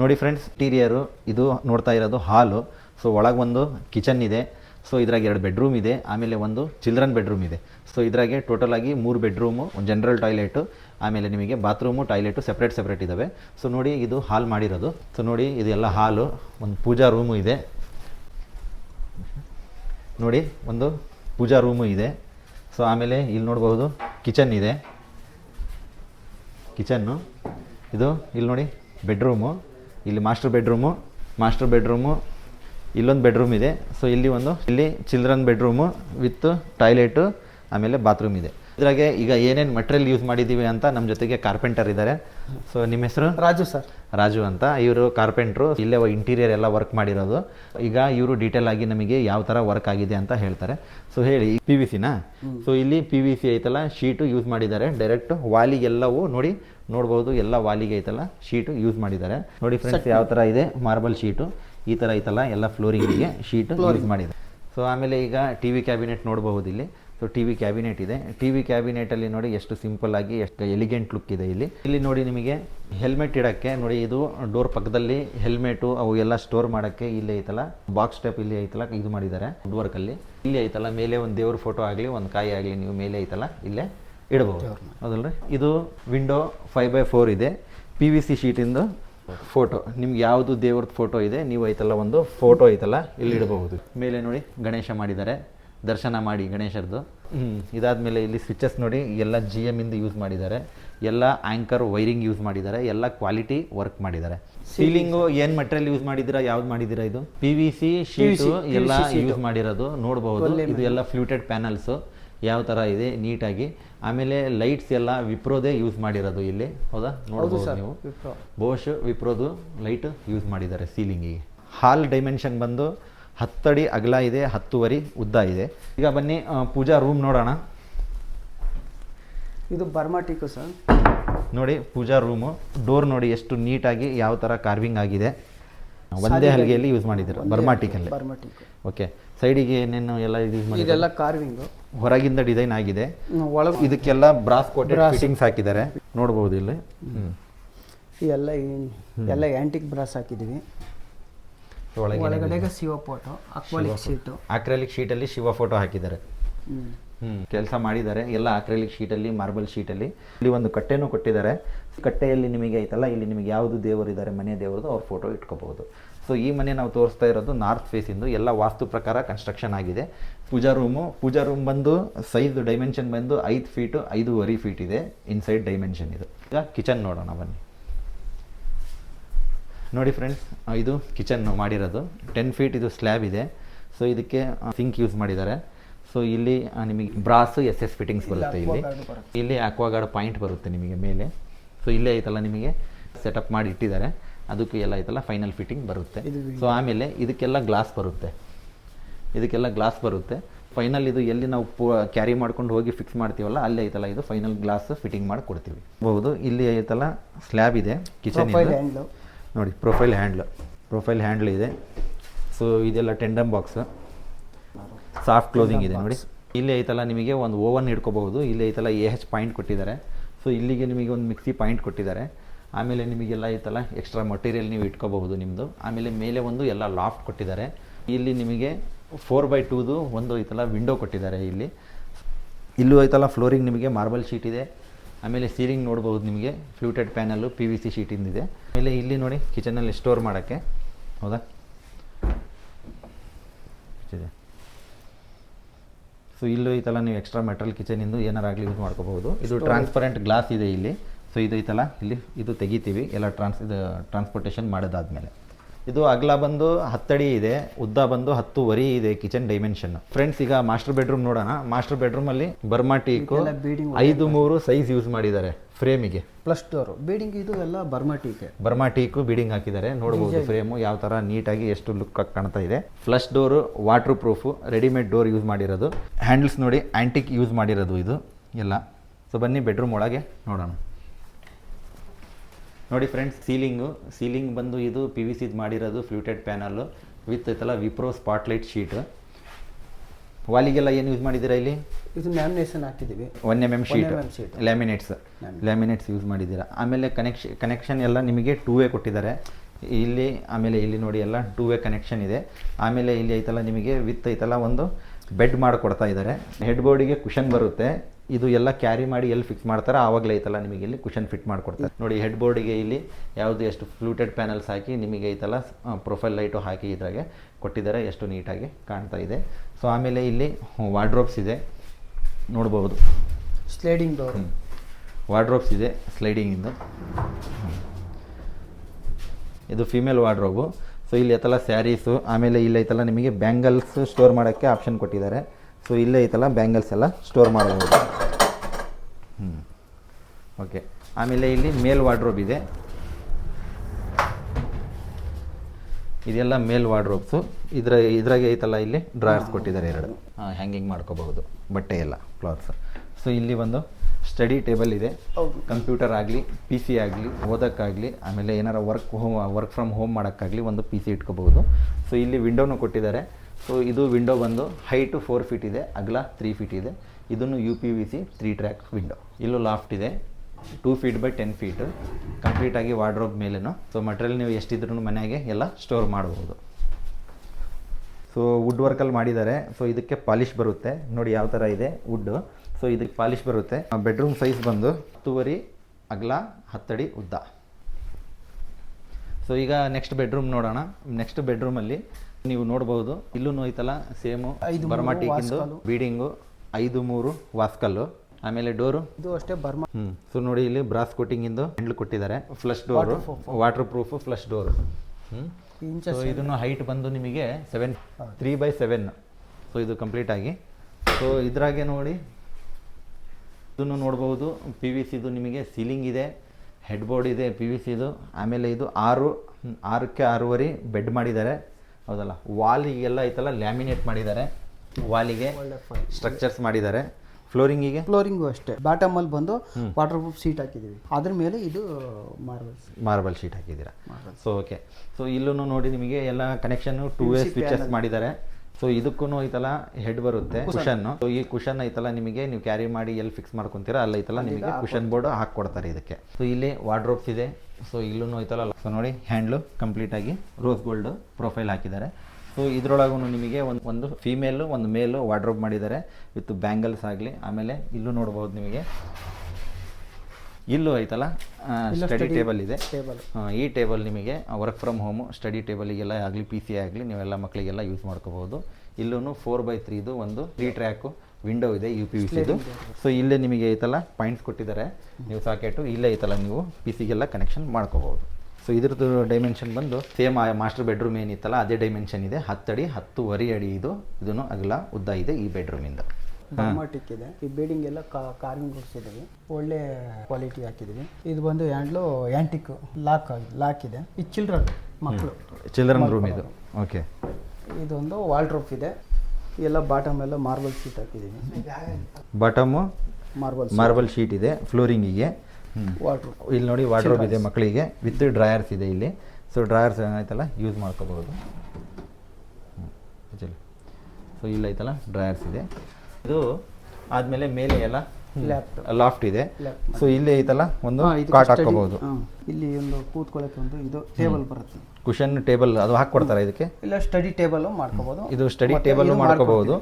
ನೋಡಿ ಫ್ರೆಂಡ್ಸ್ ಇಂಟೀರಿಯರು ಇದು ನೋಡ್ತಾ ಇರೋದು ಹಾಲು. ಸೊ ಒಳಗೆ ಒಂದು ಕಿಚನ್ ಇದೆ. ಸೊ ಇದ್ರಾಗ ಎರಡು ಬೆಡ್ರೂಮ್ ಇದೆ, ಆಮೇಲೆ ಒಂದು ಚಿಲ್ಡ್ರನ್ ಬೆಡ್ರೂಮ್ ಇದೆ. ಸೊ ಇದ್ರಾಗೆ ಟೋಟಲ್ ಆಗಿ ಮೂರು ಬೆಡ್ರೂಮು ಒಂದು ಜನರಲ್ ಟಾಯ್ಲೆಟು ಆಮೇಲೆ ನಿಮಗೆ ಬಾತ್ರೂಮು ಟಾಯ್ಲೆಟು ಸಪ್ರೇಟ್ ಸಪ್ರೇಟ್ ಇದ್ದಾವೆ ಸೊ ನೋಡಿ ಇದು ಹಾಲ್ ಮಾಡಿರೋದು. ಸೊ ನೋಡಿ ಇದೆಲ್ಲ ಹಾಲು ಒಂದು ಪೂಜಾ ರೂಮು ಇದೆ. ನೋಡಿ, ಒಂದು ಪೂಜಾ ರೂಮು ಇದೆ. ಸೊ ಆಮೇಲೆ ಇಲ್ಲಿ ನೋಡ್ಬೋದು ಕಿಚನ್ ಇದೆ. ಕಿಚನ್ನು ಇದು ಇಲ್ಲಿ ನೋಡಿ ಬೆಡ್ರೂಮು ಇಲ್ಲಿ ಮಾಸ್ಟರ್ ಬೆಡ್ರೂಮು ಮಾಸ್ಟರ್ ಬೆಡ್ರೂಮು ಇಲ್ಲೊಂದು ಬೆಡ್ರೂಮ್ ಇದೆ. ಸೊ ಇಲ್ಲಿ ಒಂದು ಇಲ್ಲಿ ಚಿಲ್ಡ್ರನ್ ಬೆಡ್ರೂಮು ವಿತ್ ಟಾಯ್ಲೆಟು ಆಮೇಲೆ ಬಾತ್ರೂಮ್ ಇದೆ. ಇದ್ರಾಗೆ ಈಗ ಏನೇನು ಮಟೀರಿಯಲ್ ಯೂಸ್ ಮಾಡಿದ್ದೀವಿ ಅಂತ ನಮ್ಮ ಜೊತೆಗೆ ಕಾರ್ಪೆಂಟರ್ ಇದ್ದಾರೆ ಸೊ ನಿಮ್ಮ ಹೆಸರು? ರಾಜು ಸರ್. ರಾಜು ಅಂತ. ಇವರು ಕಾರ್ಪೆಂಟ್ರು ಇಲ್ಲೇ ಇಂಟೀರಿಯರ್ ಎಲ್ಲ ವರ್ಕ್ ಮಾಡಿರೋದು. ಈಗ ಇವರು ಡೀಟೇಲ್ ಆಗಿ ನಮಗೆ ಯಾವ ಥರ ವರ್ಕ್ ಆಗಿದೆ ಅಂತ ಹೇಳ್ತಾರೆ. ಸೊ ಹೇಳಿ ಪಿ ವಿ ಸಿನಾ ಸೊ ಇಲ್ಲಿ ಪಿ ವಿ ಸಿ ಐತಲ್ಲ ಶೀಟು ಯೂಸ್ ಮಾಡಿದ್ದಾರೆ. ಡೈರೆಕ್ಟ್ ವಾಲಿಗೆಲ್ಲವೂ ನೋಡಿ ನೋಡ್ಬೋದು ಎಲ್ಲ ವಾಲಿಗೆ ಐತಲ್ಲ ಶೀಟು ಯೂಸ್ ಮಾಡಿದ್ದಾರೆ. ನೋಡಿ ಫ್ರೆಂಡ್ಸ್ ಯಾವ ಥರ ಇದೆ? ಮಾರ್ಬಲ್ ಶೀಟು ಈ ಥರ ಐತಲ್ಲ ಎಲ್ಲ ಫ್ಲೋರಿಂಗಿಗೆ ಶೀಟ್ ಯೂಸ್ ಮಾಡಿದೆ. ಸೊ ಆಮೇಲೆ ಈಗ ಟಿ ವಿ ಕ್ಯಾಬಿನೆಟ್ ನೋಡಬಹುದು ಇಲ್ಲಿ. ಸೊ ಟಿ ವಿ ಕ್ಯಾಬಿನೆಟ್ ಇದೆ. ಟಿ ವಿ ಕ್ಯಾಬಿನೆಟಲ್ಲಿ ನೋಡಿ ಎಷ್ಟು ಸಿಂಪಲ್ ಆಗಿ ಎಷ್ಟು ಎಲಿಗೆಂಟ್ ಲುಕ್ ಇದೆ ಇಲ್ಲಿ. ಇಲ್ಲಿ ನೋಡಿ ನಿಮಗೆ ಹೆಲ್ಮೆಟ್ ಇಡೋಕ್ಕೆ ನೋಡಿ ಇದು ಡೋರ್ ಪಕ್ಕದಲ್ಲಿ ಹೆಲ್ಮೆಟು ಅವು ಎಲ್ಲ ಸ್ಟೋರ್ ಮಾಡೋಕ್ಕೆ ಇಲ್ಲಿ ಐತಲ್ಲ. ಬಾಕ್ಸ್ ಟೈಪ್ ಇಲ್ಲಿ ಐತಲ್ಲ ಇದು ಮಾಡಿದ್ದಾರೆ. ವುಡ್ ವರ್ಕಲ್ಲಿ ಇಲ್ಲಿ ಐತಲ್ಲ ಮೇಲೆ ಒಂದು ದೇವ್ರ ಫೋಟೋ ಆಗಲಿ ಒಂದು ಕಾಯಿ ಆಗಲಿ ನೀವು ಮೇಲೆ ಐತಲ್ಲ ಇಲ್ಲೇ ಇಡಬಹುದು. ಹೌದಲ್ರಿ? ಇದು ವಿಂಡೋ ಫೈವ್ ಬೈ ಫೋರ್ ಇದೆ. ಪಿ ವಿ ಸಿ ಶೀಟಿಂದು ಫೋಟೋ. ನಿಮ್ಗೆ ಯಾವುದು ದೇವ್ರದ್ದು ಫೋಟೋ ಇದೆ ನೀವು ಐತಲ್ಲ ಒಂದು ಫೋಟೋ ಐತಲ್ಲ ಇಲ್ಲಿ ಇಡಬಹುದು. ಮೇಲೆ ನೋಡಿ ಗಣೇಶ ಮಾಡಿದ್ದಾರೆ. ದರ್ಶನ ಮಾಡಿ ಗಣೇಶರದು. ಹ್ಞೂ ಇದಾದಮೇಲೆ ಇಲ್ಲಿ ಸ್ವಿಚಸ್ ನೋಡಿ ಎಲ್ಲ ಜಿ ಎಂ ಇಂದ ಯೂಸ್ ಮಾಡಿದ್ದಾರೆ. ಎಲ್ಲ ಆ್ಯಂಕರ್ ವೈರಿಂಗ್ ಯೂಸ್ ಮಾಡಿದ್ದಾರೆ. ಎಲ್ಲ ಕ್ವಾಲಿಟಿ ವರ್ಕ್ ಮಾಡಿದ್ದಾರೆ. ಸೀಲಿಂಗು ಏನು ಮಟೀರಿಯಲ್ ಯೂಸ್ ಮಾಡಿದ್ದೀರಾ ಯಾವ್ದು ಮಾಡಿದ್ದೀರಾ ಇದು? ಪಿ ವಿ ಸಿ ಶೀಟು ಎಲ್ಲ ಯೂಸ್ ಮಾಡಿರೋದು ನೋಡಬಹುದು. ಇದು ಎಲ್ಲ ಫ್ಲೂಟೆಡ್ ಪ್ಯಾನಲ್ಸು ಯಾವ ಥರ ಇದೆ ನೀಟಾಗಿ. ಆಮೇಲೆ ಲೈಟ್ಸ್ ಎಲ್ಲ ವಿಪ್ರೋದೇ ಯೂಸ್ ಮಾಡಿರೋದು ಇಲ್ಲಿ. ಹೌದಾ? ನೋಡ್ಬೋದು ನೀವು. ಬೋಶ್ ವಿಪ್ರೋದು ಲೈಟ್ ಯೂಸ್ ಮಾಡಿದ್ದಾರೆ ಸೀಲಿಂಗಿಗೆ. ಹಾಲ್ ಡೈಮೆನ್ಷನ್ ಬಂದು ಹತ್ತಡಿ ಅಗಲ ಇದೆ ಹತ್ತುವರಿ ಉದ್ದ ಇದೆ. ಈಗ ಬನ್ನಿ ಪೂಜಾ ರೂಮ್ ನೋಡೋಣ. ಇದು ಬರ್ಮಾಟಿಕು ಸರ್. ನೋಡಿ ಪೂಜಾ ರೂಮು ಡೋರ್ ನೋಡಿ ಎಷ್ಟು ನೀಟಾಗಿ ಯಾವ ಥರ ಕಾರ್ವಿಂಗ್ ಆಗಿದೆ. ಒಂದೇ ಹಲಗೆಯಲ್ಲಿ ಯೂಸ್ ಮಾಡಿದ್ದೀರ ಬರ್ಮಾಟಿಕಲ್ಲಿ. ಬರ್ಮಾಟಿಕು. ಓಕೆ ಸೈಡಿಗೆ ಏನೇನು ಎಲ್ಲ ಇದು ಇದೆಲ್ಲ ಕಾರ್ವಿಂಗ್ ಹೊರಗಿಂದ ಡಿಸೈನ್ ಆಗಿದೆ. ಒಳಗೆ ಇದಕ್ಕೆಲ್ಲ ಬ್ರಾಸ್ ಕೋಟೆಡ್ ಫಿಟ್ಟಿಂಗ್ಸ್ ಹಾಕಿದ್ದಾರೆ. ನೋಡ್ಬೋದು ಇಲ್ಲಿ. ಎಲ್ಲ ಎಲ್ಲ ಆಂಟಿಕ್ ಬ್ರಾಸ್ ಹಾಕಿದ್ದೀವಿ. ಒಳಗೆ ಒಳಗಡೆಗೆ Shiva photo acrylic sheet sheet ಶೀಟಲ್ಲಿ Shiva photo ಹಾಕಿದ್ದಾರೆ. ಹ್ಮ್. ಕೆಲಸ ಮಾಡಿದ್ದಾರೆ. ಎಲ್ಲ ಶೀಟ್ ಅಲ್ಲಿ ಮಾರ್ಬಲ್ ಶೀಟಲ್ಲಿ ಇಲ್ಲಿ ಒಂದು ಕಟ್ಟೆನೂ ಕೊಟ್ಟಿದ್ದಾರೆ. ಕಟ್ಟೆಯಲ್ಲಿ ನಿಮಗೆ ಐತಲ್ಲ ಇಲ್ಲಿ ನಿಮಗೆ ಯಾವುದು ದೇವರು ಇದ್ದಾರೆ ಮನೆ ದೇವರದು ಅವ್ರ ಫೋಟೋ ಇಟ್ಕೋಬಹುದು. ಸೊ ಈ ಮನೆ ನಾವು ತೋರಿಸ್ತಾ ಇರೋದು ನಾರ್ತ್ ಫೇಸಿಂದು ಎಲ್ಲ ವಾಸ್ತು ಪ್ರಕಾರ ಕನ್ಸ್ಟ್ರಕ್ಷನ್ ಆಗಿದೆ. ಪೂಜಾ ರೂಮು ಪೂಜಾ ರೂಮ್ ಬಂದು ಸೈಜ್ ಡೈಮೆನ್ಷನ್ ಬಂದು ಐದು ಫೀಟು ಐದೂವರೆ ಫೀಟ್ ಇದೆ. ಇನ್ಸೈಡ್ ಡೈಮೆನ್ಷನ್ ಇದು. ಈಗ ಕಿಚನ್ ನೋಡೋಣ ಬನ್ನಿ. ನೋಡಿ ಫ್ರೆಂಡ್ಸ್ ಇದು ಕಿಚನ್ ಮಾಡಿರೋದು. ಟೆನ್ ಫೀಟ್ ಇದು ಸ್ಲ್ಯಾಬ್ ಇದೆ. ಸೊ ಇದಕ್ಕೆ ಸಿಂಕ್ ಯೂಸ್ ಮಾಡಿದ್ದಾರೆ. ಸೊ ಇಲ್ಲಿ ನಿಮಗೆ ಬ್ರಾಸು ಎಸ್ ಎಸ್ ಫಿಟ್ಟಿಂಗ್ಸ್ ಬರುತ್ತೆ ಇಲ್ಲಿ. ಇಲ್ಲಿ ಆಕ್ವಾಗಾರ್ಡ್ ಪಾಯಿಂಟ್ ಬರುತ್ತೆ ನಿಮಗೆ ಮೇಲೆ. ಸೊ ಇಲ್ಲೇ ಐತಲ್ಲ ನಿಮಗೆ ಸೆಟಪ್ ಮಾಡಿ ಇಟ್ಟಿದ್ದಾರೆ. ಅದಕ್ಕೂ ಎಲ್ಲ ಐತಲ್ಲ ಫೈನಲ್ ಫಿಟ್ಟಿಂಗ್ ಬರುತ್ತೆ. ಸೊ ಆಮೇಲೆ ಇದಕ್ಕೆಲ್ಲ ಗ್ಲಾಸ್ ಬರುತ್ತೆ. ಇದಕ್ಕೆಲ್ಲ ಗ್ಲಾಸ್ ಬರುತ್ತೆ. ಫೈನಲ್ ಇದು ಎಲ್ಲಿ ನಾವು ಕ್ಯಾರಿ ಮಾಡ್ಕೊಂಡು ಹೋಗಿ ಫಿಕ್ಸ್ ಮಾಡ್ತೀವಲ್ಲ ಅಲ್ಲಿ ಐತಲ್ಲ ಇದು ಫೈನಲ್ ಗ್ಲಾಸ್ ಫಿಟ್ಟಿಂಗ್ ಮಾಡಿ ಕೊಡ್ತೀವಿ. ಬಹುದು ಇಲ್ಲಿ ಐತಲ್ಲ ಸ್ಲ್ಯಾಬ್ ಇದೆ ಕಿಚನ್ ನೋಡಿ ಪ್ರೊಫೈಲ್ ಹ್ಯಾಂಡ್ಲ್ ಪ್ರೊಫೈಲ್ ಹ್ಯಾಂಡ್ಲ್ ಇದೆ. ಸೊ ಇದೆಲ್ಲ ಟೆಂಡಮ್ ಬಾಕ್ಸ್ ಸಾಫ್ಟ್ ಕ್ಲೋಸಿಂಗ್ ಇದೆ ನೋಡಿ. ಇಲ್ಲಿ ಐತಲ್ಲ ನಿಮಗೆ ಒಂದು ಓವನ್ ಇಟ್ಕೋಬಹುದು. ಇಲ್ಲಿ ಐತಲ್ಲ ಎ ಹೆಚ್ ಪಾಯಿಂಟ್ ಕೊಟ್ಟಿದ್ದಾರೆ. ಸೊ ಇಲ್ಲಿಗೆ ನಿಮಗೆ ಒಂದು ಮಿಕ್ಸಿ ಪಾಯಿಂಟ್ ಕೊಟ್ಟಿದ್ದಾರೆ. ಆಮೇಲೆ ನಿಮಗೆಲ್ಲ ಐತಲ್ಲ ಎಕ್ಸ್ಟ್ರಾ ಮಟೀರಿಯಲ್ ನೀವು ಇಟ್ಕೋಬಹುದು ನಿಮ್ಮದು ಆಮೇಲೆ ಮೇಲೆ ಒಂದು ಎಲ್ಲ ಲಾಫ್ಟ್ ಕೊಟ್ಟಿದ್ದಾರೆ. ಇಲ್ಲಿ ನಿಮಗೆ ಫೋರ್ ಬೈ ಟೂದು ಒಂದು ಐತಲ್ಲ ವಿಂಡೋ ಕೊಟ್ಟಿದ್ದಾರೆ ಇಲ್ಲಿ. ಇಲ್ಲೂ ಐತಲ್ಲ ಫ್ಲೋರಿಂಗ್ ನಿಮಗೆ ಮಾರ್ಬಲ್ ಶೀಟ್ ಇದೆ. ಆಮೇಲೆ ಸೀಲಿಂಗ್ ನೋಡ್ಬೋದು ನಿಮಗೆ fluted panel P V C ಶೀಟಿಂದಿದೆ ಆಮೇಲೆ ಇಲ್ಲಿ ನೋಡಿ ಕಿಚನಲ್ಲಿ ಸ್ಟೋರ್ ಮಾಡೋಕ್ಕೆ. ಹೌದಾ? ಸೊ ಇಲ್ಲೂ ಐತಲ್ಲ ನೀವು ಎಕ್ಸ್ಟ್ರಾ ಮೆಟ್ರಲ್ ಕಿಚನಿಂದು ಏನಾರಾಗಲಿ ಯೂಸ್ ಮಾಡ್ಕೋಬಹುದು. ಇದು ಟ್ರಾನ್ಸ್ಪರೆಂಟ್ ಗ್ಲಾಸ್ ಇದೆ ಇಲ್ಲಿ. ಸೊ ಇದು ಐತಲ್ಲ ಇಲ್ಲಿ ಇದು ತೆಗಿತೀವಿ. ಎಲ್ಲ ಟ್ರಾನ್ಸ್ ಇದು ಟ್ರಾನ್ಸ್ಪೋರ್ಟೇಷನ್ ಮಾಡೋದಾದ್ಮೇಲೆ. ಇದು ಅಗಲ ಬಂದು ಹತ್ತಡಿ ಇದೆ. ಉದ್ದ ಬಂದು ಹತ್ತುವರಿ ಇದೆ ಕಿಚನ್ ಡೈಮೆನ್ಷನ್ ಫ್ರೆಂಡ್ಸ್ ಈಗ ಮಾಸ್ಟರ್ ಬೆಡ್ರೂಮ್ ನೋಡೋಣ. ಮಾಸ್ಟರ್ ಬೆಡ್ರೂಮಲ್ಲಿ ಬರ್ಮಾ ಟೀಕು ಐದು ಮೂರು ಸೈಜ್ ಯೂಸ್ ಮಾಡಿದ್ದಾರೆ ಫ್ರೇಮಿಗೆ ಪ್ಲಸ್ ಡೋರ್ ಬೀಡಿಂಗ್ ಇದು ಎಲ್ಲ Burma teak Burma teak beading ಹಾಕಿದ್ದಾರೆ. ನೋಡಬಹುದು ಫ್ರೇಮು ಯಾವ ತರ ನೀಟಾಗಿ ಎಷ್ಟು ಲುಕ್ ಆಗಿ ಕಾಣ್ತಾ ಇದೆ. Flush door waterproof readymade door use ಮಾಡಿರೋದು. ಹ್ಯಾಂಡಲ್ಸ್ ನೋಡಿ ಆಂಟಿಕ್ ಯೂಸ್ ಮಾಡಿರೋದು ಇದು. ಎಲ್ಲ. ಸೊ ಬನ್ನಿ ಬೆಡ್ರೂಮ್ ಒಳಗೆ ನೋಡೋಣ. ನೋಡಿ ಫ್ರೆಂಡ್ಸ್ ಸೀಲಿಂಗು ಸೀಲಿಂಗ್ ಬಂದು ಇದು ಪಿ ವಿ ಸಿದು ಮಾಡಿರೋದು ಫ್ಲೂಟೆಡ್ ಪ್ಯಾನಲ್ಲು ವಿತ್ ಐತಲ್ಲ ವಿಪ್ರೋ ಸ್ಪಾಟ್ಲೈಟ್ ಶೀಟ್ ವಾಲಿಗೆಲ್ಲ ಏನು ಯೂಸ್ ಮಾಡಿದ್ದೀರಾ ಇಲ್ಲಿ? ಇದು ಲ್ಯಾಮಿನೇಷನ್ ಹಾಕಿದ್ದೀವಿ one M M sheet. Laminates laminates use ಮಾಡಿದ್ದೀರಾ? ಆಮೇಲೆ ಕನೆಕ್ಷನ್ ಕನೆಕ್ಷನ್ ಎಲ್ಲ ನಿಮಗೆ ಟೂ ವೇ ಕೊಟ್ಟಿದ್ದಾರೆ. ಇಲ್ಲಿ ಆಮೇಲೆ ಇಲ್ಲಿ ನೋಡಿ ಎಲ್ಲ ಟೂ ವೇ ಕನೆಕ್ಷನ್ ಇದೆ. ಆಮೇಲೆ ಇಲ್ಲಿ ಐತಲ್ಲ ನಿಮಗೆ ವಿತ್ ಐತಲ್ಲ ಒಂದು ಬೆಡ್ ಮಾಡಿಕೊಡ್ತಾ ಇದ್ದಾರೆ. ಹೆಡ್ ಬೋರ್ಡಿಗೆ ಕುಷನ್ ಬರುತ್ತೆ. ಇದು ಎಲ್ಲ ಕ್ಯಾರಿ ಮಾಡಿ ಎಲ್ಲಿ ಫಿಕ್ಸ್ ಮಾಡ್ತಾರೆ ಆವಾಗಲೇ ಐತಲ್ಲ ನಿಮಗೆ ಇಲ್ಲಿ ಕುಷನ್ ಫಿಟ್ ಮಾಡಿಕೊಡ್ತಾರೆ. ನೋಡಿ ಹೆಡ್ ಬೋರ್ಡಿಗೆ ಇಲ್ಲಿ ಯಾವುದು ಎಷ್ಟು ಫ್ಲೂಟೆಡ್ ಪ್ಯಾನಲ್ಸ್ ಹಾಕಿ ನಿಮಗೆ ಐತಲ್ಲ ಪ್ರೊಫೈಲ್ ಲೈಟು ಹಾಕಿ ಇದ್ರಾಗೆ ಕೊಟ್ಟಿದ್ದಾರೆ ಎಷ್ಟು ನೀಟಾಗಿ ಕಾಣ್ತಾ ಇದೆ. ಸೊ ಆಮೇಲೆ ಇಲ್ಲಿ ವಾರ್ಡ್ರೋಬ್ಸ್ ಇದೆ. ನೋಡ್ಬೋದು. ಸ್ಲೈಡಿಂಗ್ ಡೋರ್ ವಾರ್ಡ್ರೋಬ್ಸ್ ಇದೆ ಸ್ಲೈಡಿಂಗಿಂದು ಇದು. ಫಿಮೇಲ್ ವಾರ್ಡ್ರೋಬು ಸೊ ಇಲ್ಲಿ ಐತಲ್ಲ ಸ್ಯಾರೀಸು ಆಮೇಲೆ ಇಲ್ಲಿ ಐತಲ್ಲ ನಿಮಗೆ ಬ್ಯಾಂಗಲ್ಸ್ ಸ್ಟೋರ್ ಮಾಡೋಕ್ಕೆ ಆಪ್ಷನ್ ಕೊಟ್ಟಿದ್ದಾರೆ. ಸೊ ಇಲ್ಲೇ ಐತಲ್ಲ ಬ್ಯಾಂಗಲ್ಸ್ ಎಲ್ಲ ಸ್ಟೋರ್ ಮಾಡ್ಬೋದು. ಹ್ಞೂ ಓಕೆ ಆಮೇಲೆ ಇಲ್ಲಿ ಮೇಲ್ ವಾರ್ಡ್ರೋಬ್ ಇದೆ. ಇದೆಲ್ಲ ಮೇಲ್ ವಾರ್ಡ್ರೋಬ್ಸು. ಇದ್ರ ಇದ್ರಾಗೆ ಐತಲ್ಲ ಇಲ್ಲಿ ಡ್ರಾಯರ್ಸ್ ಕೊಟ್ಟಿದ್ದಾರೆ ಎರಡು. ಹ್ಯಾಂಗಿಂಗ್ ಮಾಡ್ಕೋಬಹುದು. ಬಟ್ಟೆ ಎಲ್ಲ ಕ್ಲಾತ್ಸ್ ಸೊ ಇಲ್ಲಿ ಒಂದು ಸ್ಟಡಿ ಟೇಬಲ್ ಇದೆ. ಕಂಪ್ಯೂಟರ್ ಆಗಲಿ ಪಿ ಸಿ ಆಗಲಿ ಓದೋಕ್ಕಾಗಲಿ ಆಮೇಲೆ ಏನಾರ work home work from home ಮಾಡೋಕ್ಕಾಗಲಿ ಒಂದು ಪಿ ಸಿ ಇಟ್ಕೋಬಹುದು. ಸೊ ಇಲ್ಲಿ ವಿಂಡೋನು ಕೊಟ್ಟಿದ್ದಾರೆ. ಸೊ ಇದು ವಿಂಡೋ ಬಂದು ಹೈಟು ಫೋರ್ ಫೀಟ್ ಇದೆ, ಅಗಲ ತ್ರೀ ಫೀಟ್ ಇದೆ. ಇದನ್ನು U P V C three track window ಇಲ್ಲೂ ಲಾಫ್ಟ್ ಇದೆ two feet by ten feet ಕಂಪ್ಲೀಟಾಗಿ ವಾರ್ಡ್ರೋಬ್ ಮೇಲೇನು. ಸೊ ಮಟೀರಿಯಲ್ ನೀವು ಎಷ್ಟಿದ್ರೂ ಮನೆಗೆ ಎಲ್ಲ ಸ್ಟೋರ್ ಮಾಡ್ಬೋದು. ಸೊ ವುಡ್ ವರ್ಕಲ್ಲಿ ಮಾಡಿದ್ದಾರೆ. ಸೊ ಇದಕ್ಕೆ ಪಾಲಿಶ್ ಬರುತ್ತೆ. ನೋಡಿ ಯಾವ ಥರ ಇದೆ ವುಡ್ಡು ಸೊ ಇದಕ್ಕೆ ಪಾಲಿಶ್ ಬರುತ್ತೆ. ಬೆಡ್ರೂಮ್ ಸೈಜ್ ಬಂದು ಹತ್ತುವರಿ, ಅಗಲ ಹತ್ತಡಿ ಉದ್ದ. ಸೊ ಈಗ ನೆಕ್ಸ್ಟ್ ಬೆಡ್ರೂಮ್ ನೋಡೋಣ. ನೆಕ್ಸ್ಟ್ ಬೆಡ್ರೂಮಲ್ಲಿ ನೀವು ನೋಡಬಹುದು ಇಲ್ಲೂ ಐತಲ್ಲ ಸೇಮು ಐದು ವಾಸ್ಕಲ್ಲು. ಬೀಡಿಂಗು ಐದು ಮೂರು ವಾಸ್ಕಲ್ಲು. ಆಮೇಲೆ ಡೋರು. ಇದು ಅಷ್ಟೇ ಬರ್ಮಾ. ಹ್ಮ್. ಸೊ ನೋಡಿ ಇಲ್ಲಿ ಬ್ರಾಸ್ ಕೋಟಿಂಗಿಂದು ಹ್ಯಾಂಡ್ಲ್ ಕೊಟ್ಟಿದ್ದಾರೆ. Flush door. Waterproof flush door. So ಇದನ್ನು ಹೈಟ್ ಬಂದು ನಿಮಗೆ seven three by seven so ಇದು ಕಂಪ್ಲೀಟ್ ಆಗಿ. ಸೊ ಇದ್ರಾಗೆ ನೋಡಿ ಇದನ್ನು ನೋಡಬಹುದು ಪಿ ವಿ ಸಿದು ನಿಮಗೆ ಸೀಲಿಂಗ್ ಇದೆ ಹೆಡ್ ಬೋರ್ಡ್ ಇದೆ ಪಿ ವಿ ಸಿದು ಆಮೇಲೆ ಇದು ಆರು ಆರಕ್ಕೆ ಆರೂವರೆ ಬೆಡ್ ಮಾಡಿದ್ದಾರೆ. ಹೌದಲ್ಲ? ವಾಲಿಗೆಲ್ಲ ಐತಲ್ಲ ಲ್ಯಾಮಿನೇಟ್ ಮಾಡಿದ್ದಾರೆ. ವಾಲಿಗೆ ಸ್ಟ್ರಕ್ಚರ್ಸ್ ಮಾಡಿದ್ದಾರೆ. ಫ್ಲೋರಿಂಗಿಗೆ ಫ್ಲೋರಿಂಗು ಅಷ್ಟೇ. ಬಾಟಮ್ ಅಲ್ಲಿ ಬಂದು ವಾಟರ್ ಪ್ರೂಫ್ ಶೀಟ್ ಹಾಕಿದ್ದೀವಿ. ಅದ್ರ ಮೇಲೆ ಇದು ಮಾರ್ಬಲ್ ಮಾರ್ಬಲ್ ಶೀಟ್ ಹಾಕಿದ್ದೀರಾ? ಸೊ ಓಕೆ ಸೊ ಇಲ್ಲೂ ನೋಡಿ ನಿಮಗೆ ಎಲ್ಲ ಕನೆಕ್ಷನ್ ಟೂ ವೇ ಸ್ವಿಚಸ್ ಮಾಡಿದ್ದಾರೆ. ಸೊ ಇದಕ್ಕೂ ಐತಲ್ಲ ಹೆಡ್ ಬರುತ್ತೆ ಕುಷನ್ ಸೊ ಈ ಕುಷನ್ ಐತಲ್ಲ ನಿಮಗೆ ನೀವು ಕ್ಯಾರಿ ಮಾಡಿ ಎಲ್ಲಿ ಫಿಕ್ಸ್ ಮಾಡ್ಕೊಂತೀರಾ ಅಲ್ಲಿ ಐತಲ್ಲ ನಿಮಗೆ ಕುಷನ್ ಬೋರ್ಡ್ ಹಾಕೊಡ್ತಾರೆ ಇದಕ್ಕೆ. ಸೊ ಇಲ್ಲಿ ವಾರ್ಡ್ರೋಬ್ಸ್ ಇದೆ. ಸೊ ಇಲ್ಲೂ ಐತಲ್ಲ ಸೊ ನೋಡಿ ಹ್ಯಾಂಡ್ಲು ಕಂಪ್ಲೀಟ್ ಆಗಿ ರೋಸ್ ಗೋಲ್ಡ್ ಪ್ರೊಫೈಲ್ ಹಾಕಿದ್ದಾರೆ. ಸೊ ಇದರೊಳಗೂ ನಿಮಗೆ ಒಂದು ಒಂದು ಫೀಮೇಲು ಒಂದು ಮೇಲು ವಾರ್ಡ್ರೋಬ್ ಮಾಡಿದ್ದಾರೆ. ವಿತ್ ಬ್ಯಾಂಗಲ್ಸ್ ಆಗಲಿ ಆಮೇಲೆ ಇಲ್ಲೂ ನೋಡ್ಬೋದು ನಿಮಗೆ. ಇಲ್ಲೂ ಐತಲ್ಲ? ಸ್ಟಡಿ ಟೇಬಲ್ ಇದೆ. ಈ ಟೇಬಲ್ ನಿಮಗೆ ವರ್ಕ್ ಫ್ರಮ್ ಹೋಮು ಸ್ಟಡಿ ಟೇಬಲಿಗೆಲ್ಲ ಆಗಲಿ ಪಿ ಸಿ ಆಗಲಿ ನೀವೆಲ್ಲ ಮಕ್ಕಳಿಗೆಲ್ಲ ಯೂಸ್ ಮಾಡ್ಕೋಬಹುದು. ಇಲ್ಲೂ ಫೋರ್ ಬೈ ತ್ರೀದು ಒಂದು ತ್ರೀ ಟ್ರ್ಯಾಕು ವಿಂಡೋ ಇದೆ ಯು ಪಿ ವಿ ಸಿದು ಸೊ ಇಲ್ಲೇ ನಿಮಗೆ ಐತಲ್ಲ ಪಾಯಿಂಟ್ಸ್ ಕೊಟ್ಟಿದ್ದಾರೆ. ನೀವು ಸಾಕೆಟು ಇಲ್ಲೇ ಐತಲ್ಲ ನೀವು ಪಿ ಸಿಗೆಲ್ಲ ಕನೆಕ್ಷನ್ ಮಾಡ್ಕೋಬಹುದು. ಸೊ ಇದ್ರದ್ದು ಡೈಮೆನ್ಷನ್ ಬಂದು ಸೇಮ್ ಮಾಸ್ಟರ್ ಬೆಡ್ರೂಮ್ ಏನಿತ್ತಲ್ಲ ಅದೇ ಡೈಮೆನ್ಷನ್ ಇದೆ. ಹತ್ತಡಿ ಹತ್ತುವರೆ ಅಡಿ ಇದು ಇದನ್ನು ಅಗಲ ಉದ್ದ ಇದೆ ಈ ಬೆಡ್ರೂಮಿಂದ ಬರ್ಮಾಟಿಕ್ ಇದೆ. ಈ ಬಿಲ್ಡಿಂಗ್ ಎಲ್ಲ ಕಾರ್ವಿಂಗ್ ಕೊಡ್ಸಿದ್ದೀವಿ ಒಳ್ಳೆ ಕ್ವಾಲಿಟಿ ಹಾಕಿದ್ದೀವಿ. ಇದು ಬಂದು ಹ್ಯಾಂಡ್ಲು ಆ್ಯಂಟಿಕ್ ಲಾಕ್ ಲಾಕ್ ಇದೆ. ಈ ಚಿಲ್ಡ್ರನ್ ಮಕ್ಕಳು ಚಿಲ್ಡ್ರನ್ ರೂಮ್ ಇದು. ಓಕೆ ಇದೊಂದು ವಾಲ್ಡ್ರೋಪ್ ಇದೆ. ಎಲ್ಲ ಬಾಟಮ್ ಎಲ್ಲ ಮಾರ್ಬಲ್ ಶೀಟ್ ಹಾಕಿದ್ದೀವಿ. ಬಾಟಮು ಮಾರ್ಬಲ್ ಮಾರ್ಬಲ್ ಶೀಟ್ ಇದೆ ಫ್ಲೋರಿಂಗಿಗೆ ವಾಲ್ಡ್ರೋಪ್ ಇಲ್ಲಿ ನೋಡಿ ವಾರ್ಡ್ರೋಬ್ ಇದೆ ಮಕ್ಕಳಿಗೆ ವಿತ್ ಡ್ರಾಯರ್ಸ್ ಇದೆ ಇಲ್ಲಿ. ಸೊ ಡ್ರಾಯರ್ಸ್ ಏನಾಯ್ತಲ್ಲ? ಯೂಸ್ ಮಾಡ್ಕೋಬಹುದು. ಸೊ ಇಲ್ಲಿ. ಐತಲ್ಲ ಡ್ರಾಯರ್ಸ್ ಇದೆ. ಇದು ಆದ್ಮೇಲೆ ಮೇಲೆ ಎಲ್ಲ ಲಾಫ್ಟ್ ಇದೆ. ಸೊ ಇಲ್ಲಿ ಐತಲ್ಲ? ಒಂದು ಕಾಟ್ ಹಾಕೋಬಹುದು ಇಲ್ಲಿ ಒಂದು ಕೂತ್ಕೊಳ್ಳೋಕೆ ಒಂದು ಇದು ಟೇಬಲ್ ಬರುತ್ತೆ. ಕುಷನ್ ಟೇಬಲ್ ಅದು ಹಾಕೊಡ್ತಾರೆ ಇದಕ್ಕೆ? ಇಲ್ಲ ಸ್ಟಡಿ ಟೇಬಲ್ ಮಾಡ್ಕೋಬಹುದು. ಇದು ಸ್ಟಡಿ ಟೇಬಲ್ ಮಾಡ್ಕೋಬಹುದು.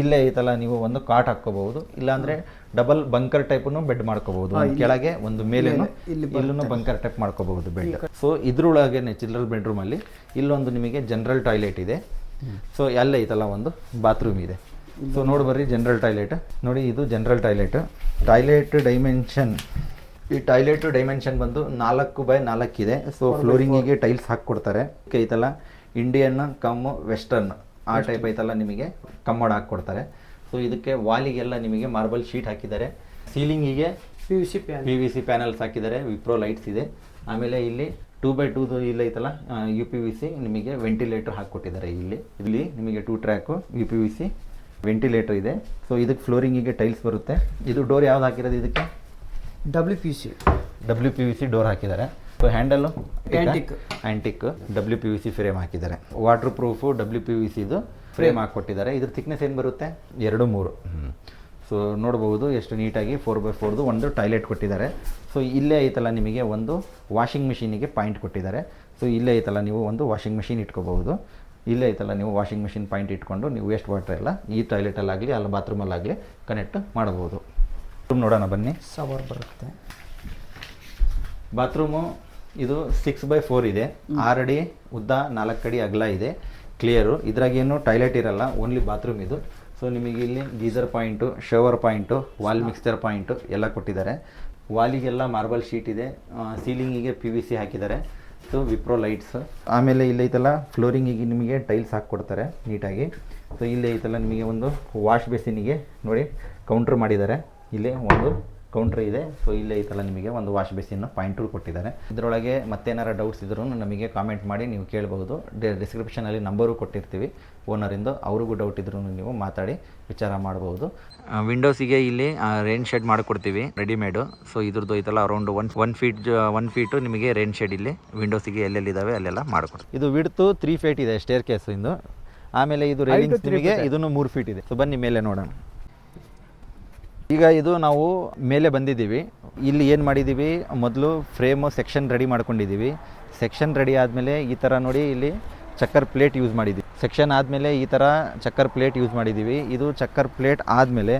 ಇಲ್ಲೇ ಐತಲ್ಲ ನೀವು ಒಂದು ಕಾಟ್ ಹಾಕೋಬಹುದು ಇಲ್ಲಾಂದ್ರೆ ಡಬಲ್ ಬಂಕರ್ ಟೈಪ್ನು ಬೆಡ್ ಮಾಡ್ಕೋಬಹುದು. ಕೆಳಗೆ ಒಂದು ಮೇಲೇನು ಮೇಲೆ ಇಲ್ಲಿ ಇಲ್ಲೂ ಬಂಕರ್ ಟೈಪ್ ಮಾಡ್ಕೋಬಹುದು ಬೆಡ್ ಸೊ ಇದ್ರೊಳಗೆ ಚಿಲ್ಡ್ರನ್ ಬೆಡ್ರೂಮ್ ಅಲ್ಲಿ ಇಲ್ಲೊಂದು ನಿಮಗೆ ಜನರಲ್ ಟಾಯ್ಲೆಟ್ ಇದೆ. ಸೊ ಅಲ್ಲೇ ಐತಲ್ಲ ಒಂದು ಬಾತ್ರೂಮ್ ಇದೆ. ಸೊ ನೋಡಿ ಬರ್ರಿ ಜನರಲ್ ಟಾಯ್ಲೆಟ್ ನೋಡಿ ಇದು ಜನರಲ್ ಟಾಯ್ಲೆಟ್ ಟಾಯ್ಲೆಟ್ ಡೈಮೆನ್ಷನ್ ಈ ಟಾಯ್ಲೆಟ್ ಡೈಮೆನ್ಷನ್ ಬಂದು ನಾಲ್ಕು ಬೈ ನಾಲ್ಕಿದೆ ಸೊ ಫ್ಲೋರಿಂಗಿಗೆ ಟೈಲ್ಸ್ ಹಾಕ್ಕೊಡ್ತಾರೆ. ಐತಲ್ಲ? ಇಂಡಿಯನ್ ಕಮ್ ವೆಸ್ಟರ್ನ್ ಆ ಟೈಪ್ ಐತಲ್ಲ ನಿಮಗೆ? ಕಮ್ಮೋಡ್ ಹಾಕ್ಕೊಡ್ತಾರೆ. ಸೊ ಇದಕ್ಕೆ ವಾಲಿಗೆಲ್ಲ ನಿಮಗೆ ಮಾರ್ಬಲ್ ಶೀಟ್ ಹಾಕಿದ್ದಾರೆ. ಸೀಲಿಂಗಿಗೆ P V C P V C panels ಹಾಕಿದ್ದಾರೆ. ವಿಪ್ರೋ ಲೈಟ್ಸ್ ಇದೆ. ಆಮೇಲೆ ಇಲ್ಲಿ ಟೂ ಬೈ ಟೂದು ಇಲ್ಲ ಐತಲ್ಲ? ಯು ಪಿ ವಿ ಸಿ ನಿಮಗೆ ವೆಂಟಿಲೇಟರ್ ಹಾಕ್ಕೊಟ್ಟಿದ್ದಾರೆ ಇಲ್ಲಿ. ಇಲ್ಲಿ ನಿಮಗೆ two track U P V C ventilator ಇದೆ. ಸೊ ಇದಕ್ಕೆ ಫ್ಲೋರಿಂಗಿಗೆ ಟೈಲ್ಸ್ ಬರುತ್ತೆ. ಇದು ಡೋರ್ ಯಾವ್ದು ಹಾಕಿರೋದು ಇದಕ್ಕೆ? W P C W P V C door ಹಾಕಿದ್ದಾರೆ. So handle antique antique W P V C frame ಹಾಕಿದ್ದಾರೆ. Waterproof W P V ಸಿದು ಫ್ರೇಮ್ ಹಾಕ್ಕೊಟ್ಟಿದ್ದಾರೆ. ಇದ್ರ ಥಿಕ್ನೆಸ್ ಏನು ಬರುತ್ತೆ? ಎರಡು ಮೂರು. ಸೊ ನೋಡ್ಬೋದು ಎಷ್ಟು ನೀಟಾಗಿ ಫೋರ್ ಬೈ ಫೋರ್ದು ಒಂದು ಟಾಯ್ಲೆಟ್ ಕೊಟ್ಟಿದ್ದಾರೆ. ಸೊ ಇಲ್ಲೇ ಐತಲ್ಲ ನಿಮಗೆ ಒಂದು ವಾಷಿಂಗ್ ಮಿಷಿನಿಗೆ ಪಾಯಿಂಟ್ ಕೊಟ್ಟಿದ್ದಾರೆ. ಸೊ ಇಲ್ಲೇ ಐತಲ್ಲ ನೀವು ಒಂದು ವಾಷಿಂಗ್ ಮಿಷಿನ್ ಇಟ್ಕೋಬಹುದು. ಇಲ್ಲೇ ಐತಲ್ಲ ನೀವು ವಾಷಿಂಗ್ ಮಿಷಿನ್ ಪಾಯಿಂಟ್ ಇಟ್ಕೊಂಡು ನೀವು ವೇಸ್ಟ್ ವಾಟರ್ ಎಲ್ಲ ಈ ಟಾಯ್ಲೆಟಲ್ಲಾಗಲಿ ಅಲ್ಲ ಬಾತ್ರೂಮಲ್ಲಾಗಲಿ ಕನೆಕ್ಟ್ ಮಾಡಬಹುದು ನೋಡೋಣ ಬನ್ನಿ. ಸವರ್ ಬರುತ್ತೆ. ಬಾತ್ರೂಮು ಇದು ಸಿಕ್ಸ್ ಬೈ ಫೋರ್ ಇದೆ. ಆರು ಅಡಿ ಉದ್ದ ನಾಲ್ಕು ಅಡಿ ಅಗಲ ಇದೆ. ಕ್ಲಿಯರು ಇದ್ರಾಗೇನು ಟಾಯ್ಲೆಟ್ ಇರಲ್ಲ ಓನ್ಲಿ ಬಾತ್ರೂಮ್ ಇದು. ಸೊ ನಿಮಗೆ ಇಲ್ಲಿ geyser point shower point wall mixture point ಎಲ್ಲ ಕೊಟ್ಟಿದ್ದಾರೆ. ವಾಲಿಗೆಲ್ಲ ಮಾರ್ಬಲ್ ಶೀಟ್ ಇದೆ. ಸೀಲಿಂಗಿಗೆ ಪಿ ವಿ ಸಿ ಹಾಕಿದ್ದಾರೆ. ಸೊ ವಿಪ್ರೋ ಲೈಟ್ಸ್ ಆಮೇಲೆ ಇಲ್ಲಿ ಐತಲ್ಲ ಫ್ಲೋರಿಂಗಿಗೆ ನಿಮಗೆ ಟೈಲ್ಸ್ ಹಾಕ್ಕೊಡ್ತಾರೆ ನೀಟಾಗಿ. ಸೊ ಇಲ್ಲಿ ಐತಲ್ಲ, ನಿಮಗೆ ಒಂದು ವಾಶ್ ಬೇಸಿನಿಗೆ ನೋಡಿ ಕೌಂಟ್ರ್ ಮಾಡಿದ್ದಾರೆ. ಇಲ್ಲಿ ಒಂದು ಕೌಂಟ್ರ್ ಇದೆ. ಸೊ ಇಲ್ಲೇ ಥರ ನಿಮಗೆ ಒಂದು ವಾಶ್ ಬೇಸಿನ್ ಪಾಯಿಂಟು ಕೊಟ್ಟಿದ್ದಾರೆ. ಇದರೊಳಗೆ ಮತ್ತೇನಾರ ಡೌಟ್ಸ್ ಇದ್ರೂ ನಮಗೆ ಕಾಮೆಂಟ್ ಮಾಡಿ ನೀವು ಕೇಳಬಹುದು. ಡಿಸ್ಕ್ರಿಪ್ಷನಲ್ಲಿ ನಂಬರು ಕೊಟ್ಟಿರ್ತೀವಿ. ಓನರಿಂದ ಅವ್ರಿಗೂ ಡೌಟ್ ಇದ್ರೂ ನೀವು ಮಾತಾಡಿ ವಿಚಾರ ಮಾಡಬಹುದು. ವಿಂಡೋಸಿಗೆ ಇಲ್ಲಿ ರೇನ್ ಶೆಡ್ ಮಾಡಿಕೊಡ್ತೀವಿ ರೆಡಿಮೇಡು ಸೊ ಇದ್ರದ್ದು ಐತಲ್ಲ around one one feet one feet ನಿಮಗೆ ರೇನ್ ಶೆಡ್ ಇಲ್ಲಿ ವಿಂಡೋಸಿಗೆ ಎಲ್ಲೆಲ್ಲಿದ್ದಾವೆ ಅಲ್ಲೆಲ್ಲ ಮಾಡಿಕೊಡ್ತೀವಿ. ಇದು ವಿಡ್ತು ತ್ರೀ ಫೀಟ್ ಇದೆ ಸ್ಟೇರ್ ಕೇಸ್ ಇಂದು. ಆಮೇಲೆ ಇದು ರೈಲಿಂಗ್ಸ್ ನಿಮಗೆ ಇದನ್ನು ಮೂರು ಫೀಟ್ ಇದೆ. ಸೊ ಬನ್ನಿ ಮೇಲೆ ನೋಡೋಣ. ಈಗ ಇದು ನಾವು ಮೇಲೆ ಬಂದಿದ್ದೀವಿ. ಇಲ್ಲಿ ಏನು ಮಾಡಿದ್ದೀವಿ? ಮೊದಲು ಫ್ರೇಮು ಸೆಕ್ಷನ್ ರೆಡಿ ಮಾಡ್ಕೊಂಡಿದ್ದೀವಿ. ಸೆಕ್ಷನ್ ರೆಡಿ ಆದಮೇಲೆ ಈ ಥರ ನೋಡಿ ಇಲ್ಲಿ ಚಕ್ಕರ್ ಪ್ಲೇಟ್ ಯೂಸ್ ಮಾಡಿದ್ದೀವಿ. ಸೆಕ್ಷನ್ ಆದಮೇಲೆ ಈ ಥರ ಚಕ್ಕರ್ ಪ್ಲೇಟ್ ಯೂಸ್ ಮಾಡಿದ್ದೀವಿ. ಇದು ಚಕ್ಕರ್ ಪ್ಲೇಟ್ ಆದಮೇಲೆ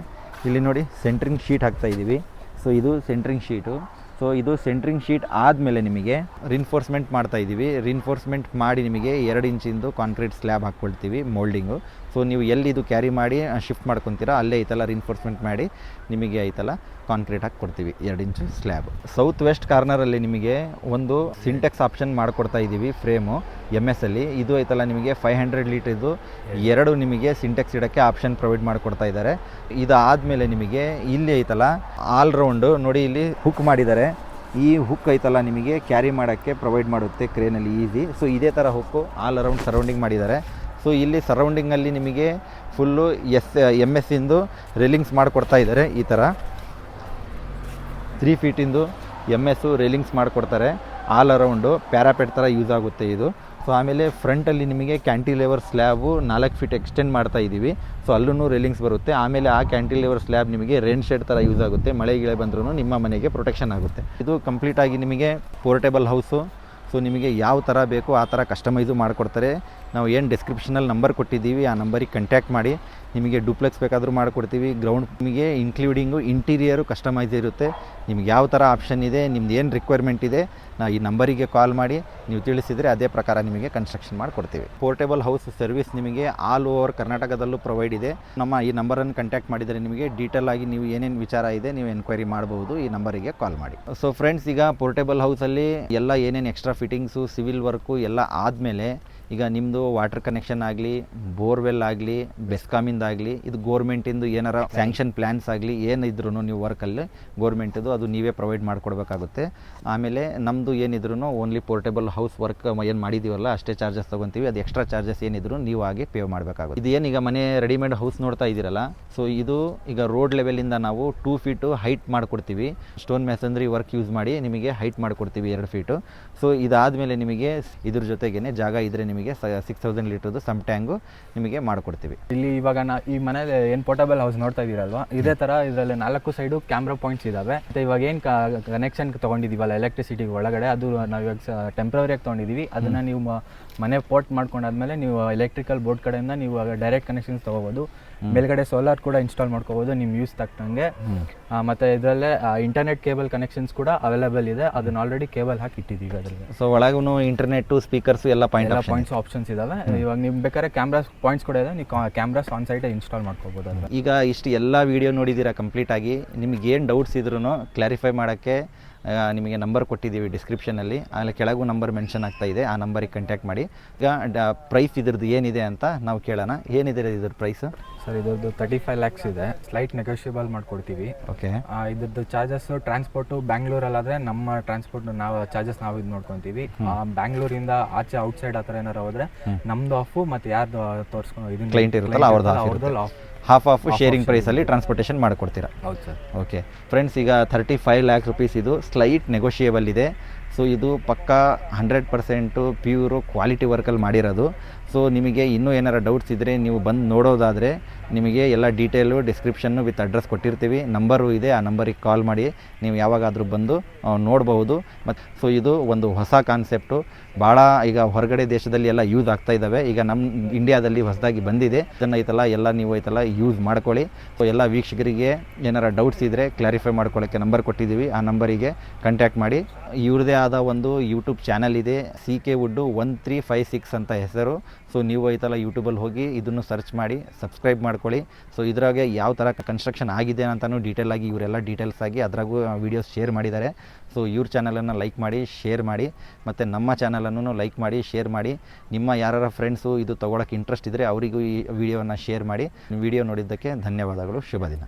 ಇಲ್ಲಿ ನೋಡಿ ಸೆಂಟ್ರಿಂಗ್ ಶೀಟ್ ಹಾಕ್ತಾ ಇದ್ದೀವಿ. ಸೊ ಇದು ಸೆಂಟ್ರಿಂಗ್ ಶೀಟು ಸೊ ಇದು ಸೆಂಟ್ರಿಂಗ್ ಶೀಟ್ ಆದಮೇಲೆ ನಿಮಗೆ ರಿನ್ಫೋರ್ಸ್ಮೆಂಟ್ ಮಾಡ್ತಾ ಇದ್ದೀವಿ. ರಿನ್ಫೋರ್ಸ್ಮೆಂಟ್ ಮಾಡಿ ನಿಮಗೆ ಎರಡು ಇಂಚಿಂದು ಕಾಂಕ್ರೀಟ್ ಸ್ಲ್ಯಾಬ್ ಹಾಕ್ಕೊಳ್ತೀವಿ ಮೋಲ್ಡಿಂಗು ಸೊ ನೀವು ಎಲ್ಲಿ ಇದು ಕ್ಯಾರಿ ಮಾಡಿ ಶಿಫ್ಟ್ ಮಾಡ್ಕೊತೀರಾ, ಅಲ್ಲೇ ಐತಲ್ಲ ರಿಇನ್ಫೋರ್ಸ್ಮೆಂಟ್ ಮಾಡಿ, ನಿಮಗೆ ಐತಲ್ಲ ಕಾಂಕ್ರೀಟ್ ಹಾಕಿ ಕೊಡ್ತೀವಿ, ಎರಡು ಇಂಚು ಸ್ಲ್ಯಾಬ್ ಸೌತ್ ವೆಸ್ಟ್ ಕಾರ್ನರಲ್ಲಿ ನಿಮಗೆ ಒಂದು ಸಿಂಟೆಕ್ಸ್ ಆಪ್ಷನ್ ಮಾಡಿಕೊಡ್ತಾ ಇದ್ದೀವಿ ಫ್ರೇಮು ಎಂ ಎಸ್ ಅಲ್ಲಿ. ಇದು ಐತಲ್ಲ ನಿಮಗೆ ಫೈವ್ ಹಂಡ್ರೆಡ್ ಲೀಟರ್ದು ಎರಡು ನಿಮಗೆ ಸಿಂಟೆಕ್ಸ್ ಇಡೋಕ್ಕೆ ಆಪ್ಷನ್ ಪ್ರೊವೈಡ್ ಮಾಡಿಕೊಡ್ತಾ ಇದ್ದಾರೆ. ಇದಾದಮೇಲೆ ನಿಮಗೆ ಇಲ್ಲಿ ಐತಲ್ಲ ಆಲ್ ರೌಂಡು ನೋಡಿ ಇಲ್ಲಿ ಹುಕ್ ಮಾಡಿದ್ದಾರೆ. ಈ ಹುಕ್ ಐತಲ್ಲ ನಿಮಗೆ ಕ್ಯಾರಿ ಮಾಡೋಕ್ಕೆ ಪ್ರೊವೈಡ್ ಮಾಡುತ್ತೆ ಕ್ರೇನಲ್ಲಿ ಈಸಿ ಸೊ ಇದೇ ಥರ ಹುಕ್ಕು ಆಲ್ ಅರೌಂಡ್ ಸರೌಂಡಿಂಗ್ ಮಾಡಿದ್ದಾರೆ. ಸೊ ಇಲ್ಲಿ ಸರೌಂಡಿಂಗಲ್ಲಿ ನಿಮಗೆ ಫುಲ್ಲು ಎಸ್ ಎಂ ಎಸ್ ಇಂದು ರೇಲಿಂಗ್ಸ್ ಮಾಡಿಕೊಡ್ತಾ ಇದ್ದಾರೆ ಈ ಥರ. ತ್ರೀ ಫೀಟಿಂದು ಎಂ ಎಸ್ಸು ರೇಲಿಂಗ್ಸ್ ಮಾಡಿಕೊಡ್ತಾರೆ. ಆಲ್ ಅರೌಂಡು ಪ್ಯಾರಾಪೆಟ್ ಥರ ಯೂಸ್ ಆಗುತ್ತೆ ಇದು. ಸೊ ಆಮೇಲೆ ಫ್ರಂಟಲ್ಲಿ ನಿಮಗೆ ಕ್ಯಾಂಟಿಲೇವರ್ ಸ್ಲ್ಯಾಬು ನಾಲ್ಕು ಫೀಟ್ ಎಕ್ಸ್ಟೆಂಡ್ ಮಾಡ್ತಾ ಇದ್ದೀವಿ. ಸೊ ಅಲ್ಲೂ ರೇಲಿಂಗ್ಸ್ ಬರುತ್ತೆ. ಆಮೇಲೆ ಆ ಕ್ಯಾಂಟಿಲೇವರ್ ಸ್ಲ್ಯಾಬ್ ನಿಮಗೆ ರೇನ್ ಶೆಡ್ ಥರ ಯೂಸ್ ಆಗುತ್ತೆ. ಮಳೆ ಗಿಳೆ ಬಂದ್ರೂ ನಿಮ್ಮ ಮನೆಗೆ ಪ್ರೊಟೆಕ್ಷನ್ ಆಗುತ್ತೆ. ಇದು ಕಂಪ್ಲೀಟಾಗಿ ನಿಮಗೆ ಪೋರ್ಟೇಬಲ್ ಹೌಸು ಸೊ ನಿಮಗೆ ಯಾವ ಥರ ಬೇಕೋ ಆ ಥರ ಕಸ್ಟಮೈಸು ಮಾಡಿಕೊಡ್ತಾರೆ. ನಾವು ಏನು ಡಿಸ್ಕ್ರಿಪ್ಷನಲ್ಲಿ ನಂಬರ್ ಕೊಟ್ಟಿದ್ದೀವಿ, ಆ ನಂಬರಿಗೆ ಕಂಟ್ಯಾಕ್ಟ್ ಮಾಡಿ. ನಿಮಗೆ ಡೂಪ್ಲೆಕ್ಸ್ ಬೇಕಾದರೂ ಮಾಡಿಕೊಡ್ತೀವಿ. ಗ್ರೌಂಡ್ ನಿಮಗೆ ಇನ್ಕ್ಲೂಡಿಂಗು ಇಂಟೀರಿಯರು ಕಸ್ಟಮೈಸ್ ಇರುತ್ತೆ. ನಿಮ್ಗೆ ಯಾವ ಥರ ಆಪ್ಷನ್ ಇದೆ, ನಿಮ್ದು ಏನು ರಿಕ್ವೈರ್ಮೆಂಟ್ ಇದೆ ನಾವು ಈ ನಂಬರಿಗೆ ಕಾಲ್ ಮಾಡಿ ನೀವು ತಿಳಿಸಿದರೆ ಅದೇ ಪ್ರಕಾರ ನಿಮಗೆ ಕನ್ಸ್ಟ್ರಕ್ಷನ್ ಮಾಡಿಕೊಡ್ತೀವಿ. ಪೋರ್ಟೇಬಲ್ ಹೌಸ್ ಸರ್ವಿಸ್ ನಿಮಗೆ ಆಲ್ ಓವರ್ ಕರ್ನಾಟಕದಲ್ಲೂ ಪ್ರೊವೈಡ್ ಇದೆ. ನಮ್ಮ ಈ ನಂಬರನ್ನು ಕಂಟ್ಯಾಕ್ಟ್ ಮಾಡಿದರೆ ನಿಮಗೆ ಡೀಟೇಲ್ ಆಗಿ ನೀವು ಏನೇನು ವಿಚಾರ ಇದೆ, ನೀವು ಎನ್ಕ್ವೈರಿ ಮಾಡಬಹುದು ಈ ನಂಬರಿಗೆ ಕಾಲ್ ಮಾಡಿ. ಸೊ ಫ್ರೆಂಡ್ಸ್ ಈಗ ಪೋರ್ಟೇಬಲ್ ಹೌಸಲ್ಲಿ ಎಲ್ಲ ಏನೇನು ಎಕ್ಸ್ಟ್ರಾ ಫಿಟ್ಟಿಂಗ್ಸು ಸಿವಿಲ್ ವರ್ಕು ಎಲ್ಲ ಆದಮೇಲೆ ಈಗ ನಿಮ್ಮದು ವಾಟರ್ ಕನೆಕ್ಷನ್ ಆಗಲಿ ಬೋರ್ವೆಲ್ ಆಗಲಿ ಬೆಸ್ಕಾಮಿಂದಾಗಲಿ ಇದು ಗೋರ್ಮೆಂಟಿಂದು ಏನಾರ ಸ್ಯಾಂಕ್ಷನ್ ಪ್ಲ್ಯಾನ್ಸ್ ಆಗಲಿ ಏನಿದ್ರು ನೀವು ವರ್ಕಲ್ಲಿ ಗೋರ್ಮೆಂಟಿದು ಅದು ನೀವೇ ಪ್ರೊವೈಡ್ ಮಾಡಿಕೊಡ್ಬೇಕಾಗುತ್ತೆ. ಆಮೇಲೆ ನಮ್ಮದು ಏನಿದ್ರು ಓನ್ಲಿ ಪೋರ್ಟೇಬಲ್ ಹೌಸ್ ವರ್ಕ್ ಏನು ಮಾಡಿದೀವಲ್ಲ ಅಷ್ಟೇ ಚಾರ್ಜಸ್ ತೊಗೊತೀವಿ. ಅದು ಎಕ್ಸ್ಟ್ರಾ ಚಾರ್ಜಸ್ ಏನಿದ್ರು ನೀವು ಹಾಗೆ ಪೇ ಮಾಡಬೇಕಾಗುತ್ತೆ. ಇದು ಏನೀಗ ಮನೆ ರೆಡಿಮೇಡ್ ಹೌಸ್ ನೋಡ್ತಾ ಇದ್ದೀರಲ್ಲ ಸೊ ಇದು ಈಗ ರೋಡ್ ಲೆವೆಲಿಂದ ನಾವು ಟೂ ಫೀಟು ಹೈಟ್ ಮಾಡಿಕೊಡ್ತೀವಿ. ಸ್ಟೋನ್ ಮೆಸಂದ್ರಿ ವರ್ಕ್ ಯೂಸ್ ಮಾಡಿ ನಿಮಗೆ ಹೈಟ್ ಮಾಡಿಕೊಡ್ತೀವಿ ಎರಡು ಫೀಟು ಸೊ ಇದಾದಮೇಲೆ ನಿಮಗೆ ಇದ್ರ ಜೊತೆಗೇನೆ ಜಾಗ ಇದ್ದರೆ ನಿಮಗೆ ಸಿಕ್ಸ್ ತೌಸಂಡ್ ಲೀಟರ್ದು ಸಮ್ ಟ್ಯಾಂಗು ನಿಮಗೆ ಮಾಡಿಕೊಡ್ತೀವಿ. ಇಲ್ಲಿ ಇವಾಗ ನಾ ಈ ಮನೇಲಿ ಏನು ಪೋರ್ಟಬಲ್ ಹೌಸ್ ನೋಡ್ತಾ ಇದ್ದೀರಲ್ವಾ? ಇದೇ ಥರ ಇದರಲ್ಲಿ ನಾಲ್ಕು ಸೈಡು ಕ್ಯಾಮ್ರಾ ಪಾಯಿಂಟ್ಸ್ ಇದ್ದಾವೆ ಮತ್ತು ಇವಾಗ ಏನು ಕನೆಕ್ಷನ್ ತೊಗೊಂಡಿದ್ದೀವಲ್ಲ ಎಲೆಕ್ಟ್ರಿಸಿಟಿ ಒಳಗಡೆ ಅದು ನಾವು ಇವಾಗ ಟೆಂಪ್ರವರಿಯಾಗಿ ತೊಗೊಂಡಿದ್ದೀವಿ. ಅದನ್ನು ನೀವು ಮನೆ ಪೋರ್ಟ್ ಮಾಡ್ಕೊಂಡಾದ್ಮೇಲೆ ನೀವು ಎಲೆಕ್ಟ್ರಿಕಲ್ ಬೋರ್ಡ್ ಕಡೆಯಿಂದ ನೀವು ಡೈರೆಕ್ಟ್ ಕನೆಕ್ಷನ್ಸ್ ತೊಗೋಬೋದು. ಮೇಲ್ಗಡೆ ಸೋಲಾರ್ ಕೂಡ ಇನ್ಸ್ಟಾಲ್ ಮಾಡ್ಕೋಬೋದು ನಿಮ್ಮ ಯೂಸ್ ತಕ್ಕಂಗೆ. ಮತ್ತೆ ಇದರಲ್ಲೇ ಇಂಟರ್ನೆಟ್ ಕೇಬಲ್ ಕನೆಕ್ಷನ್ಸ್ ಕೂಡ ಅವೈಲೇಬಲ್ ಇದೆ. ಅದನ್ನ ಆಲ್ರೆಡಿ ಕೇಬಲ್ ಹಾಕಿ ಇಟ್ಟಿದ್ದೀವಿ ಅದರಲ್ಲಿ. ಸೊ ಒಳಗೂ ಇಂಟರ್ನೆಟ್ ಸ್ಪೀಕರ್ಸ್ ಎಲ್ಲ ಪಾಯಿಂಟ್ ಪಾಯಿಂಟ್ಸ್ ಆಪ್ಷನ್ಸ್ ಇದಾವೆ. ಇವಾಗ ನಿಮ್ ಬೇಕಾದ್ರೆ ಕ್ಯಾಮ್ರಾಸ್ ಪಾಯಿಂಟ್ಸ್ ಕೂಡ ಇದೆ. ನೀವು ಕ್ಯಾಮ್ರಾಸ್ ಆನ್ ಸೈಟ್ ಇನ್ಸ್ಟಾಲ್ ಮಾಡ್ಕೋಬೋದು ಅದ್ರ ಈಗ ಇಷ್ಟು ಎಲ್ಲ ವಿಡಿಯೋ ಕಂಪ್ಲೀಟ್ ಕಂಪ್ಲೀಟಾಗಿ ನಿಮಗೆ ಏನು ಡೌಟ್ಸ್ ಇದ್ರೂ ಕ್ಲಾರಿಫೈ ಮಾಡೋಕ್ಕೆ ನಿಮಗೆ ನಂಬರ್ ಕೊಟ್ಟಿದ್ದೀವಿ ಡಿಸ್ಕ್ರಿಪ್ಷನಲ್ಲಿ ಆಮೇಲೆ ಕೆಳಗೂ ನಂಬರ್ ಮೆನ್ಷನ್ ಆಗ್ತಾ ಇದೆ. ಆ ನಂಬರಿಗೆ ಕಾಂಟ್ಯಾಕ್ಟ್ ಮಾಡಿ. ಈಗ ಪ್ರೈಸ್ ಇದ್ರದ್ದು ಏನಿದೆ ಅಂತ ನಾವು ಕೇಳೋಣ. ಏನಿದೆ ಇದ್ರ ಪ್ರೈಸು ಸರ್ ಇದ್ರದ್ದು ತರ್ಟಿ ಫೈವ್ ಲ್ಯಾಕ್ಸ್ ಇದೆ. ಸ್ಲೈಟ್ ನೆಗೋಷಿಯಬಲ್ ಮಾಡ್ಕೊಡ್ತೀವಿ. ಓಕೆ ಇದ್ರದ್ದು ಚಾರ್ಜಸ್ ಟ್ರಾನ್ಸ್ಪೋರ್ಟು ಬ್ಯಾಂಗ್ಳೂರಲ್ಲಾದ್ರೆ ನಮ್ಮ ಟ್ರಾನ್ಸ್ಪೋರ್ಟ್ ನಾವು ಚಾರ್ಜಸ್ ನಾವು ಇದು ನೋಡ್ಕೊತೀವಿ ಬ್ಯಾಂಗ್ಳೂರಿಂದ ಆಚೆ ಔಟ್ಸೈಡ್ ಆ ಥರ ಏನಾರು ಹೋದ್ರೆ ನಮ್ದು ಆಫು ಮತ್ತೆ ಯಾರ್ದು ತೋರಿಸ್ಕೊಂಡು ಇದನ್ನ ಕ್ಲೈಂಟ್ ಇರುತ್ತಲ್ಲ ಅವ್ರದ್ದು ಆಫ್ ಹಾಫ್ ಆಫ್ ಶೇರಿಂಗ್ ಪ್ರೈಸಲ್ಲಿ ಟ್ರಾನ್ಸ್ಪೋರ್ಟೇಷನ್ ಮಾಡಿಕೊಡ್ತೀರಾ? ಹೌದು ಸರ್. ಓಕೆ ಫ್ರೆಂಡ್ಸ್ ಈಗ ತರ್ಟಿ ಫೈವ್ ಲ್ಯಾಕ್ ರುಪೀಸ್ ಇದು ಸ್ಲೈಟ್ ನೆಗೋಷಿಯೇಬಲ್ ಇದೆ. ಸೊ ಇದು ಪಕ್ಕಾ ಹಂಡ್ರೆಡ್ ಪರ್ಸೆಂಟು ಪ್ಯೂರು ಕ್ವಾಲಿಟಿ ವರ್ಕಲ್ಲಿ ಮಾಡಿರೋದು. ಸೊ ನಿಮಗೆ ಇನ್ನೂ ಏನಾರ ಡೌಟ್ಸ್ ಇದ್ದರೆ ನೀವು ಬಂದು ನೋಡೋದಾದರೆ ನಿಮಗೆ ಎಲ್ಲ ಡೀಟೇಲು ಡಿಸ್ಕ್ರಿಪ್ಷನ್ನು ವಿತ್ ಅಡ್ರೆಸ್ ಕೊಟ್ಟಿರ್ತೀವಿ. ನಂಬರು ಇದೆ, ಆ ನಂಬರಿಗೆ ಕಾಲ್ ಮಾಡಿ. ನೀವು ಯಾವಾಗಾದರೂ ಬಂದು ನೋಡಬಹುದು. ಮತ್ತು ಸೊ ಇದು ಒಂದು ಹೊಸ ಕಾನ್ಸೆಪ್ಟು ಭಾಳ ಈಗ ಹೊರಗಡೆ ದೇಶದಲ್ಲಿ ಎಲ್ಲ ಯೂಸ್ ಆಗ್ತಾ ಇದ್ದಾವೆ ಈಗ ನಮ್ಮ ಇಂಡಿಯಾದಲ್ಲಿ ಹೊಸದಾಗಿ ಬಂದಿದೆ. ಇದನ್ನು ಐತಲ್ಲ, ಎಲ್ಲ ನೀವು ಐತಲ್ಲ ಯೂಸ್ ಮಾಡ್ಕೊಳ್ಳಿ. ಸೊ ಎಲ್ಲ ವೀಕ್ಷಕರಿಗೆ ಏನಾರ ಡೌಟ್ಸ್ ಇದ್ದರೆ ಕ್ಲಾರಿಫೈ ಮಾಡ್ಕೊಳ್ಳೋಕ್ಕೆ ನಂಬರ್ ಕೊಟ್ಟಿದ್ದೀವಿ. ಆ ನಂಬರಿಗೆ ಕಾಂಟ್ಯಾಕ್ಟ್ ಮಾಡಿ. ಇವ್ರದೇ ಆದ ಒಂದು ಯೂಟ್ಯೂಬ್ ಚಾನಲ್ ಇದೆ. C K wood one three five six ಅಂತ ಹೆಸರು. ಸೊ ನೀವು ಐತಲ್ಲ ಯೂಟ್ಯೂಬಲ್ಲಿ ಹೋಗಿ ಇದನ್ನು ಸರ್ಚ್ ಮಾಡಿ ಸಬ್ಸ್ಕ್ರೈಬ್ ಮಾಡ್ಕೊಳ್ಳಿ. ಸೊ ಇದ್ರಾಗೆ ಯಾವ ಥರ ಕನ್ಸ್ಟ್ರಕ್ಷನ್ ಆಗಿದೆ ಅಂತಲೂ ಡೀಟೇಲ್ ಆಗಿ ಇವರೆಲ್ಲ ಡೀಟೇಲ್ಸ್ ಆಗಿ ಅದ್ರಾಗೂ ವೀಡಿಯೋಸ್ ಶೇರ್ ಮಾಡಿದ್ದಾರೆ. ಸೊ ಇವ್ರ ಚಾನಲನ್ನು ಲೈಕ್ ಮಾಡಿ ಶೇರ್ ಮಾಡಿ, ಮತ್ತು ನಮ್ಮ ಚಾನಲನ್ನು ಲೈಕ್ ಮಾಡಿ ಶೇರ್ ಮಾಡಿ. ನಿಮ್ಮ ಯಾರ ಫ್ರೆಂಡ್ಸು ಇದು ತೊಗೊಳಕ್ಕೆ ಇಂಟ್ರೆಸ್ಟ್ ಇದ್ದರೆ ಅವರಿಗೂ ಈ ವಿಡಿಯೋನ ಶೇರ್ ಮಾಡಿ. ವಿಡಿಯೋ ನೋಡಿದ್ದಕ್ಕೆ ಧನ್ಯವಾದಗಳು. ಶುಭ ದಿನ.